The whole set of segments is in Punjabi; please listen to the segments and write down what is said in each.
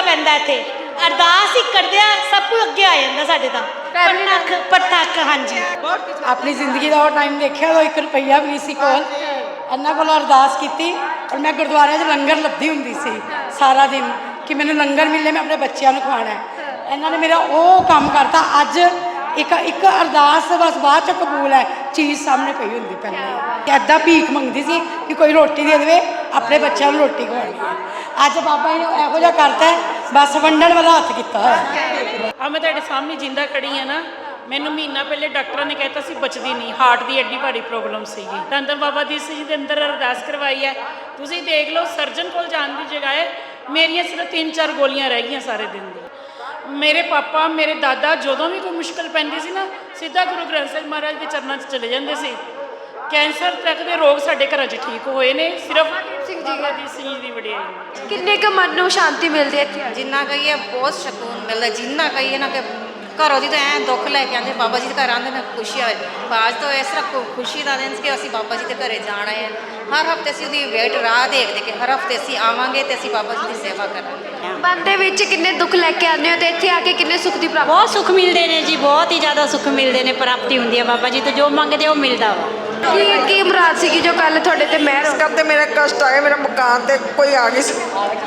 ਕਰਨਾ ਪੈਂਦਾ ਇੱਥੇ। ਅਰਦਾਸ ਹੀ ਕਰਦੇ ਆ ਸਭ ਕੁਝ ਅੱਗੇ ਆ ਜਾਂਦਾ ਸਾਡੇ ਤਾਂ। ਪਟਕ ਪਟਕ ਹਾਂਜੀ। ਆਪਣੀ ਜ਼ਿੰਦਗੀ ਦਾ ਉਹ ਟਾਈਮ ਦੇਖਿਆ ਉਹ 1 ਰੁਪਈਆ ਵੀ ਨਹੀਂ ਸੀ ਕੋਲ। ਇਹਨਾਂ ਕੋਲ ਅਰਦਾਸ ਕੀਤੀ ਔਰ ਮੈਂ ਗੁਰਦੁਆਰੇ 'ਚ ਲੰਗਰ ਲੱਭਦੀ ਹੁੰਦੀ ਸੀ ਸਾਰਾ ਦਿਨ ਕਿ ਮੈਨੂੰ ਲੰਗਰ ਮਿਲੇ ਮੈਂ ਆਪਣੇ ਬੱਚਿਆਂ ਨੂੰ ਖਵਾਉਣਾ ਹੈ। ਇਹਨਾਂ ਨੇ ਮੇਰਾ ਉਹ ਕੰਮ ਕਰਤਾ। ਅੱਜ ਇੱਕ ਇੱਕ ਅਰਦਾਸ ਬਸ ਬਾਅਦ ਚ ਕਬੂਲ ਹੈ। ਚੀਜ਼ ਸਾਹਮਣੇ ਪਈ ਹੁੰਦੀ ਪਹਿਲਾਂ ਐਦਾਂ ਭੀਖ ਮੰਗਦੀ ਸੀ ਕਿ ਕੋਈ ਰੋਟੀ ਦੇ ਦੇਵੇ ਆਪਣੇ ਬੱਚਿਆਂ ਨੂੰ ਰੋਟੀ ਖਵਾਉਣੀ ਅੱਜ ਬਾਬਾ ਜੀ ਨੇ ਇਹੋ ਜਿਹਾ ਕਰਤਾ ਹੈ, ਬਸ ਵੰਡਣ ਵਾਲਾ ਹੱਥ ਕੀਤਾ ਹੋਇਆ। ਆ ਮੈਂ ਤੁਹਾਡੇ ਸਾਹਮਣੇ ਜਿੰਦਾ ਖੜੀ ਆ ਨਾ ਮੈਨੂੰ ਮਹੀਨਾ ਪਹਿਲੇ ਡਾਕਟਰਾਂ ਨੇ ਕਹਿਤਾ ਸੀ ਬਚਦੀ ਨਹੀਂ ਹਾਰਟ ਦੀ ਐਡੀ ਭਾਰੀ ਪ੍ਰੋਬਲਮ ਸੀਗੀ। ਤਾਂ ਬਾਬਾ ਦੀ ਸੀ ਜੀ ਦੇ ਅੰਦਰ ਅਰਦਾਸ ਕਰਵਾਈ ਹੈ ਤੁਸੀਂ ਦੇਖ ਲਓ ਸਰਜਨ ਕੋਲ ਜਾਣ ਦੀ ਜਗ੍ਹਾ ਹੈ ਮੇਰੀਆਂ ਸਿਰਫ 3-4 ਗੋਲੀਆਂ ਰਹਿ ਗਈਆਂ ਸਾਰੇ ਦਿਨ ਦੀ। ਮੇਰੇ ਪਾਪਾ ਮੇਰੇ ਦਾਦਾ ਜਦੋਂ ਵੀ ਕੋਈ ਮੁਸ਼ਕਲ ਪੈਂਦੀ ਸੀ ਨਾ ਸਿੱਧਾ ਗੁਰੂ ਗ੍ਰੰਥ ਸਾਹਿਬ ਮਹਾਰਾਜ ਦੇ ਚਰਨਾਂ 'ਚ ਚਲੇ ਜਾਂਦੇ ਸੀ। ਕੈਂਸਰ ਤੱਕ ਦੇ ਰੋਗ ਸਾਡੇ ਘਰਾਂ 'ਚ ਠੀਕ ਹੋਏ ਨੇ ਸਿਰਫ ਸਿੰਘ ਜੀ ਦੀ। ਸਿੰਘ ਜੀ ਦੀ ਵਡਿਆਈ। ਕਿੰਨੇ ਕੁ ਮਨ ਨੂੰ ਸ਼ਾਂਤੀ ਮਿਲਦੀ ਹੈ ਇੱਥੇ ਆ ਕੇ? ਜਿੰਨਾ ਕਹੀਏ ਬਹੁਤ ਸਕੂਨ ਮਿਲਦਾ ਜਿੰਨਾ ਕਹੀਏ ਨਾ ਕਿ ਘਰੋਂ ਦੀ ਤਾਂ ਐ ਦੁੱਖ ਲੈ ਕੇ ਆਉਂਦੇ ਬਾਬਾ ਜੀ ਦੇ ਘਰ ਆਉਂਦੇ ਨੇ ਖੁਸ਼ੀ ਆਏ ਬਾਜ ਤੋਂ ਇਸ ਤਰ੍ਹਾਂ ਖੁ- ਖੁਸ਼ੀ ਦਾ ਦਿਨ ਸੀ ਕਿ ਅਸੀਂ ਬਾਬਾ ਜੀ ਦੇ ਘਰੇ ਜਾਣਾ ਹੈ। ਹਰ ਹਫ਼ਤੇ ਅਸੀਂ ਉਹਦੀ ਵੇਟ ਰਾਹ ਦੇਖਦੇ ਕਿ ਹਰ ਹਫ਼ਤੇ ਅਸੀਂ ਆਵਾਂਗੇ ਤੇ ਅਸੀਂ ਬਾਬਾ ਜੀ ਦੀ ਸੇਵਾ ਕਰਾਂਗੇ। ਮਨ ਦੇ ਵਿੱਚ ਕਿੰਨੇ ਦੁੱਖ ਲੈ ਕੇ ਆਉਂਦੇ ਹੋ ਤੇ ਇੱਥੇ ਆ ਕੇ ਕਿੰਨੇ ਸੁੱਖ ਦੀ ਪ੍ਰਾਪਤੀ? ਬਹੁਤ ਸੁੱਖ ਮਿਲਦੇ ਨੇ ਜੀ ਬਹੁਤ ਹੀ ਜ਼ਿਆਦਾ ਸੁੱਖ ਮਿਲਦੇ ਨੇ ਪ੍ਰਾਪਤੀ ਹੁੰਦੀ ਹੈ ਬਾਬਾ ਜੀ ਤੋਂ ਜੋ ਮੰਗਦੇ ਉਹ ਮਿਲਦਾ ਵਾ। ਕੀ ਕੀ ਮੁਰਾਦ ਸੀਗੀ ਜੋ ਕੱਲ ਤੁਹਾਡੇ ਤੇ ਮਿਹਰ ਹੋ ਕਦ ਤੇ ਮੇਰਾ ਕਸ਼ਟ ਆ ਗਿਆ ਮੇਰਾ ਮਕਾਨ ਤੇ ਕੋਈ ਆ ਗਈ ਸੀ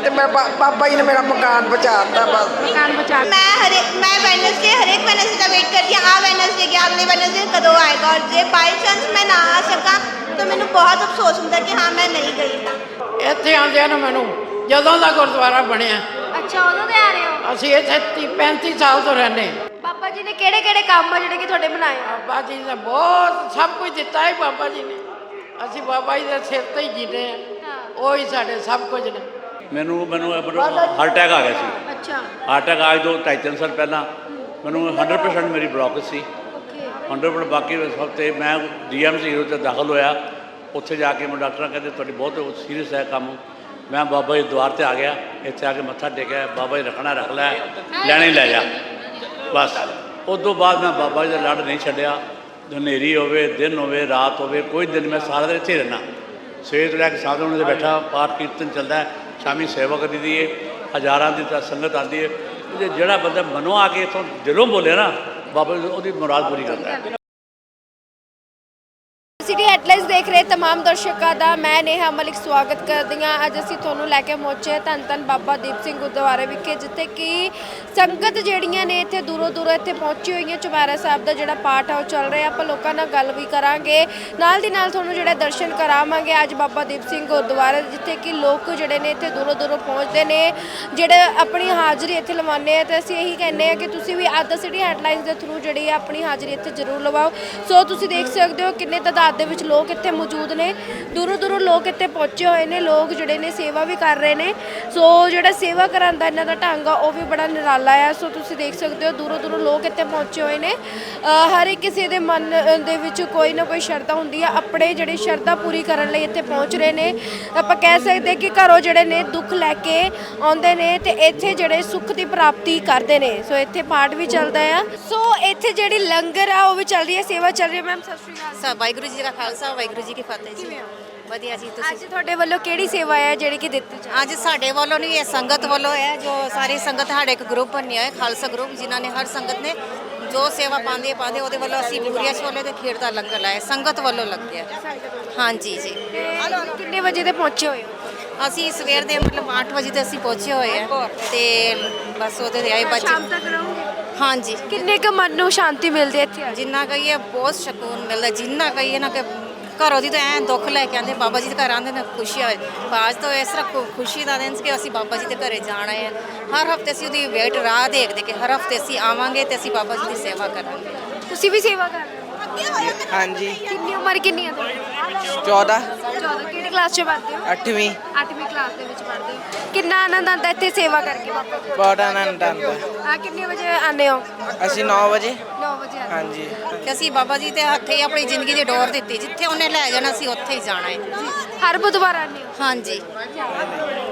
ਤੇ ਮੈਂ ਬਾ- ਬਾਬਾ ਜੀ ਨੇ ਮੇਰਾ ਮਕਾਨ ਬਚਾਤਾ ਬਸ ਮਕਾਨ ਬਚਾ मैं हर मैं वेडनेसडे हर एक वेडनेसडे का वेट करती हूँ आ वेडनेसडे की अगले वेडनेसडे कदों आएगा और जे बाई चांस मैं ना आ सका तो मैंने बहुत अफसोस होता कि हाँ मैं नहीं गई ਇੱਥੇ ਆਉਂਦਿਆਂ ਨੂੰ ਮੈਨੂੰ ਜਦੋਂ ਦਾ ਗੁਰਦੁਆਰਾ ਬਣਿਆ ਅੱਛਾ ਉਦੋਂ ਦੇ ਆ ਰਹੇ ਹੋ ਅਸੀਂ ਇੱਥੇ 30 35 ਸਾਲ ਤੋਂ ਰਹਿੰਦੇ ਬਾਬਾ ਜੀ ਨੇ ਕਿਹੜੇ ਕਿਹੜੇ ਕੰਮ ਆ ਜਿਹੜੇ ਕਿ ਤੁਹਾਡੇ ਬਣਾਏ? ਆ ਬਾਬਾ ਜੀ ਨੇ ਬਹੁਤ ਸਭ ਕੁਝ ਦਿੱਤਾ ਹੈ ਬਾਬਾ ਜੀ ਨੇ। ਅਸੀਂ ਬਾਬਾ ਜੀ ਦੇ ਸਿਰ ਤੇ ਹੀ ਜੀਨੇ ਆ। ਉਹ ਹੀ ਸਾਡੇ ਸਭ ਕੁਝ ਨੇ। ਮੈਨੂੰ ਮੈਨੂੰ ਹਾਰਟ ਅਟੈਕ ਆ ਗਿਆ ਸੀ। ਅੱਛਾ। ਹਾਰਟ ਅਟੈਕ ਅੱਜ ਤੋਂ ਢਾਈ ਤਿੰਨ ਸਾਲ ਪਹਿਲਾਂ। ਮੈਨੂੰ 100% ਮੇਰੀ ਬਲੌਕ ਸੀ। ਓਕੇ 100% ਬਾਕੀ ਇਸ ਹਫ਼ਤੇ ਮੈਂ ਡੀਐਮਸੀ ਹੀਰੋ ਤੇ ਦਾਖਲ ਹੋਇਆ। ਉੱਥੇ ਜਾ ਕੇ ਮੈਂ ਡਾਕਟਰਾਂ ਕਹਿੰਦੇ ਤੁਹਾਡੀ ਬਹੁਤ ਸੀਰੀਅਸ ਹੈ ਕੰਮ। ਮੈਂ ਬਾਬਾ ਜੀ ਦੁਆਰ ਤੇ ਆ ਗਿਆ। ਇੱਥੇ ਆ ਕੇ ਮੱਥਾ ਟੇਕਿਆ। ਬਾਬਾ ਜੀ ਰੱਖਣਾ ਰੱਖ ਲੈ ਲੈਣੇ ਲੈ ਜਾ। ਬਸ। ਉਸ ਤੋਂ ਬਾਅਦ ਮੈਂ ਬਾਬਾ ਜੀ ਦਾ ਲੜ ਨਹੀਂ ਛੱਡਿਆ। ਹਨੇਰੀ ਹੋਵੇ, ਦਿਨ ਹੋਵੇ, ਰਾਤ ਹੋਵੇ, ਕੋਈ ਦਿਨ ਮੈਂ ਸਾਰਾ ਦਿਨ ਇੱਥੇ ਹੀ ਰਹਿਣਾ ਸਵੇਰ ਤੋਂ ਲੈ ਕੇ ਸਾਧੂ ਦੇ ਬੈਠਾ, ਪਾਠ ਕੀਰਤਨ ਚੱਲਦਾ ਸ਼ਾਮੀ ਸੇਵਾ ਕਰੀ ਦੀ ਏ, ਹਜ਼ਾਰਾਂ ਦੀ ਸੰਗਤ ਆਉਂਦੀ ਹੈ ਜਿਹੜਾ ਬੰਦਾ ਮਨੋਂ ਆ ਕੇ ਇਥੋਂ ਦਿਲੋਂ ਬੋਲੇ ਨਾ, ਬਾਬਾ ਜੀ ਉਹਦੀ ਮੁਰਾਦ ਪੂਰੀ ਕਰਦਾ ਸਿਟੀ ਹੈਡਲਾਈਨਸ ਦੇਖ ਰਹੇ तमाम ਦਰਸ਼ਕਾਂ ਦਾ ਮੈਂ ਨੇਹਾ ਮਲਿਕ ਸਵਾਗਤ ਕਰਦੀ ਹਾਂ ਅੱਜ ਅਸੀਂ ਤੁਹਾਨੂੰ ਲੈ ਕੇ ਪਹੁੰਚੇ ਧੰਨ ਧੰਨ ਬਾਬਾ ਦੀਪ ਸਿੰਘ ਗੁਰਦੁਆਰੇ ਵਿਖੇ ਜਿੱਥੇ ਕਿ ਸੰਗਤ ਜਿਹੜੀਆਂ ਨੇ ਇੱਥੇ ਦੂਰੋਂ ਦੂਰੋਂ ਇੱਥੇ ਪਹੁੰਚੀ ਹੋਈਆਂ ਚੁਪਹਿਰਾ ਸਾਹਿਬ ਦਾ ਜਿਹੜਾ ਪਾਠ ਹੈ ਉਹ ਚੱਲ ਰਿਹਾ ਆਪਾਂ ਲੋਕਾਂ ਨਾਲ ਗੱਲ ਵੀ ਕਰਾਂਗੇ ਨਾਲ ਦੀ ਨਾਲ ਤੁਹਾਨੂੰ ਜਿਹੜਾ ਦਰਸ਼ਨ ਕਰਾਵਾਂਗੇ ਅੱਜ ਬਾਬਾ ਦੀਪ ਸਿੰਘ ਗੁਰਦੁਆਰੇ ਜਿੱਥੇ ਕਿ ਲੋਕ ਜਿਹੜੇ ਨੇ ਇੱਥੇ ਦੂਰੋਂ ਦੂਰੋਂ ਪਹੁੰਚਦੇ ਨੇ ਜਿਹੜੇ ਆਪਣੀ ਹਾਜ਼ਰੀ ਇੱਥੇ ਲਵਾਉਂਦੇ ਆ ਤੇ ਅਸੀਂ ਇਹੀ ਕਹਿੰਦੇ ਆ ਕਿ ਤੁਸੀਂ ਵੀ ਅੱਜ ਸਿਟੀ ਹੈਡਲਾਈਨਸ ਦੇ ਥਰੂ ਜਿਹੜੀ ਹੈ ਆਪਣੀ ਹਾਜ਼ਰੀ ਇੱਥੇ ਜ਼ਰੂਰ ਲਵਾਓ ਸੋ ਤੁਸੀਂ ਦੇਖ ਸਕਦੇ ਹੋ ਕਿੰਨੇ ਤਾਦਾਦ ਦੇ ਵਿੱਚ ਲੋਕ ਇੱਥੇ ਮੌਜੂਦ ਨੇ। ਦੂਰੋਂ ਦੂਰੋਂ ਲੋਕ ਇੱਥੇ ਪਹੁੰਚੇ ਹੋਏ ਨੇ। ਲੋਕ ਜਿਹੜੇ ਨੇ ਸੇਵਾ ਵੀ ਕਰ ਰਹੇ ਨੇ। ਸੋ ਜਿਹੜਾ ਸੇਵਾ ਕਰਨ ਦਾ ਇਹਨਾਂ ਦਾ ਢੰਗ ਆ, ਉਹ ਵੀ ਬੜਾ ਨਿਰਾਲਾ ਆ। ਸੋ ਤੁਸੀਂ ਦੇਖ ਸਕਦੇ ਹੋ ਦੂਰੋਂ ਦੂਰੋਂ ਲੋਕ ਇੱਥੇ ਪਹੁੰਚੇ ਹੋਏ ਨੇ। ਹਰ ਇੱਕ ਕਿਸੇ ਦੇ ਮਨ ਦੇ ਵਿੱਚ ਕੋਈ ਨਾ ਕੋਈ ਸ਼ਰਧਾ ਹੁੰਦੀ ਆ। ਆਪਣੇ ਜਿਹੜੇ ਸ਼ਰਧਾ ਪੂਰੀ ਕਰਨ ਲਈ ਇੱਥੇ ਪਹੁੰਚ ਰਹੇ ਨੇ। ਆਪਾਂ ਕਹਿ ਸਕਦੇ ਕਿ ਘਰੋਂ ਜਿਹੜੇ ਨੇ ਦੁੱਖ ਲੈ ਕੇ ਆਉਂਦੇ ਨੇ ਤੇ ਇੱਥੇ ਜਿਹੜੇ ਸੁੱਖ ਦੀ ਪ੍ਰਾਪਤੀ ਕਰਦੇ ਨੇ। ਸੋ ਇੱਥੇ ਪਾਠ ਵੀ ਚੱਲਦਾ ਆ। ਸੋ ਇੱਥੇ ਜਿਹੜੀ ਲੰਗਰ ਆ, ਉਹ ਵੀ ਚੱਲ ਰਹੀ ਹੈ ਸੇਵਾ ਚੱਲ ਰਹੀ ਹੈ ਮੈਮ, ਸਤਿ ਸ਼੍ਰੀ ਅਕਾਲ। ਵਾਹਿਗੁਰੂ ਜੀ ਦਾ ਖਾਲਸਾ ਵਾਹਿਗੁਰੂ ਜੀ ਕੀ ਫਤਿਹ ਜੀ। ਵਧੀਆ ਜੀ ਤੁਸੀਂ ਅੱਜ ਤੁਹਾਡੇ ਵੱਲੋਂ ਕਿਹੜੀ ਸੇਵਾ ਹੈ ਜਿਹੜੀ ਕਿ ਦਿੱਤੀ ਜਾ ਅੱਜ ਸਾਡੇ ਵੱਲੋਂ ਨਹੀਂ ਇਹ ਸੰਗਤ ਵੱਲੋਂ ਹੈ ਜੋ ਸਾਰੀ ਸੰਗਤ ਸਾਡੇ ਇੱਕ ਗਰੁੱਪ ਬਣਿਆ ਹੈ ਖਾਲਸਾ ਗਰੁੱਪ ਜਿਨ੍ਹਾਂ ਨੇ ਹਰ ਸੰਗਤ ਨੇ ਜੋ ਸੇਵਾ ਪਾਉਂਦੀ ਹੈ ਪਾਉਂਦੇ ਉਹਦੇ ਵੱਲੋਂ ਅਸੀਂ ਪੂਰੀਆਂ ਛੋਲੇ ਤੇ ਖੀਰ ਦਾ ਲੰਗਰ ਲਾਇਆ ਸੰਗਤ ਵੱਲੋਂ ਲੱਗਿਆ ਹਾਂਜੀ ਜੀ। ਤੇ ਕਿੰਨੇ ਵਜੇ ਤੇ ਪਹੁੰਚੇ ਹੋਏ ਹੋ? ਅਸੀਂ ਸਵੇਰ ਦੇ ਮਤਲਬ 8 ਵਜੇ ਤੇ ਅਸੀਂ ਪਹੁੰਚੇ ਹੋਏ ਆ ਤੇ ਬਸ ਉਹਦੇ ਦੇ ਆਏ ਬੱਚੇ ਸ਼ਾਮ ਤੱਕ ਰਹੋਗੇ ਹਾਂਜੀ। ਕਿੰਨੇ ਕੁ ਮਨ ਨੂੰ ਸ਼ਾਂਤੀ ਮਿਲਦੀ ਹੈ ਇੱਥੇ ਆ ਕੇ? ਜਿੰਨਾ ਕਹੀਏ ਬਹੁਤ ਸਕੂਨ ਮਿਲਦਾ। ਜਿੰਨਾ ਕਹੀਏ ਨਾ ਕਿ ਘਰੋਂ ਦੀ ਤਾਂ ਐ ਦੁੱਖ ਲੈ ਕੇ ਆਉਂਦੇ ਬਾਬਾ ਜੀ ਦੇ ਘਰ ਆਉਂਦੇ ਨੇ ਖੁਸ਼ੀ ਆਏ ਬਾਜ ਤੋਂ ਇਸ ਤਰ੍ਹਾਂ ਖੁ- ਖੁਸ਼ੀ ਦਾ ਦਿਨ ਸੀ ਕਿ ਅਸੀਂ ਬਾਬਾ ਜੀ ਦੇ ਘਰੇ ਜਾਣਾ ਹੈ। ਹਰ ਹਫ਼ਤੇ ਅਸੀਂ ਉਹਦੀ ਵੇਟ ਰਾਹ ਦੇਖਦੇ ਕਿ ਹਰ ਹਫ਼ਤੇ ਅਸੀਂ ਆਵਾਂਗੇ ਤੇ ਅਸੀਂ ਬਾਬਾ ਜੀ ਦੀ ਸੇਵਾ ਕਰਾਂਗੇ। ਤੁਸੀਂ ਵੀ ਸੇਵਾ ਕਰ ਹਾਂਜੀ। ਕਿੰਨੀ ਉਮਰ ਕਿੰਨੀ ਹੈ ਤੁਹਾਡੀ 14 14 ਕਿਹੜੀ ਕਲਾਸ 'ਚ ਪੜ੍ਹਦੇ ਹੋ? 8ਵੀਂ 8ਵੀਂ ਕਲਾਸ ਦੇ ਵਿੱਚ ਪੜ੍ਹਦੇ ਹੋ। ਕਿੰਨਾ ਆਨੰਦ ਆਉਂਦਾ ਇੱਥੇ ਸੇਵਾ ਕਰਕੇ ਬਾਬਾ ਜੀ? ਬਹੁਤ ਆਨੰਦ ਆਉਂਦਾ। ਆ ਕਿੰਨੇ ਵਜੇ ਆਉਂਦੇ ਹੋ? ਅਸੀਂ 9 ਵਜੇ। 9 ਵਜੇ ਆਉਂਦੇ ਹਾਂਜੀ। ਕਿ ਅਸੀਂ ਬਾਬਾ ਜੀ ਦੇ ਹੱਥੇ ਹੀ ਆਪਣੀ ਜ਼ਿੰਦਗੀ ਦੀ ਡੋਰ ਦਿੱਤੀ। ਜਿੱਥੇ ਉਹਨੇ ਲੈ ਜਾਣਾ ਅਸੀਂ ਉੱਥੇ ਹੀ ਜਾਣਾ ਹੈ। ਹੋ ਹਰ ਬੁੱਧਵਾਰ ਆਉਂਦੇ ਹੋ? ਹਾਂਜੀ।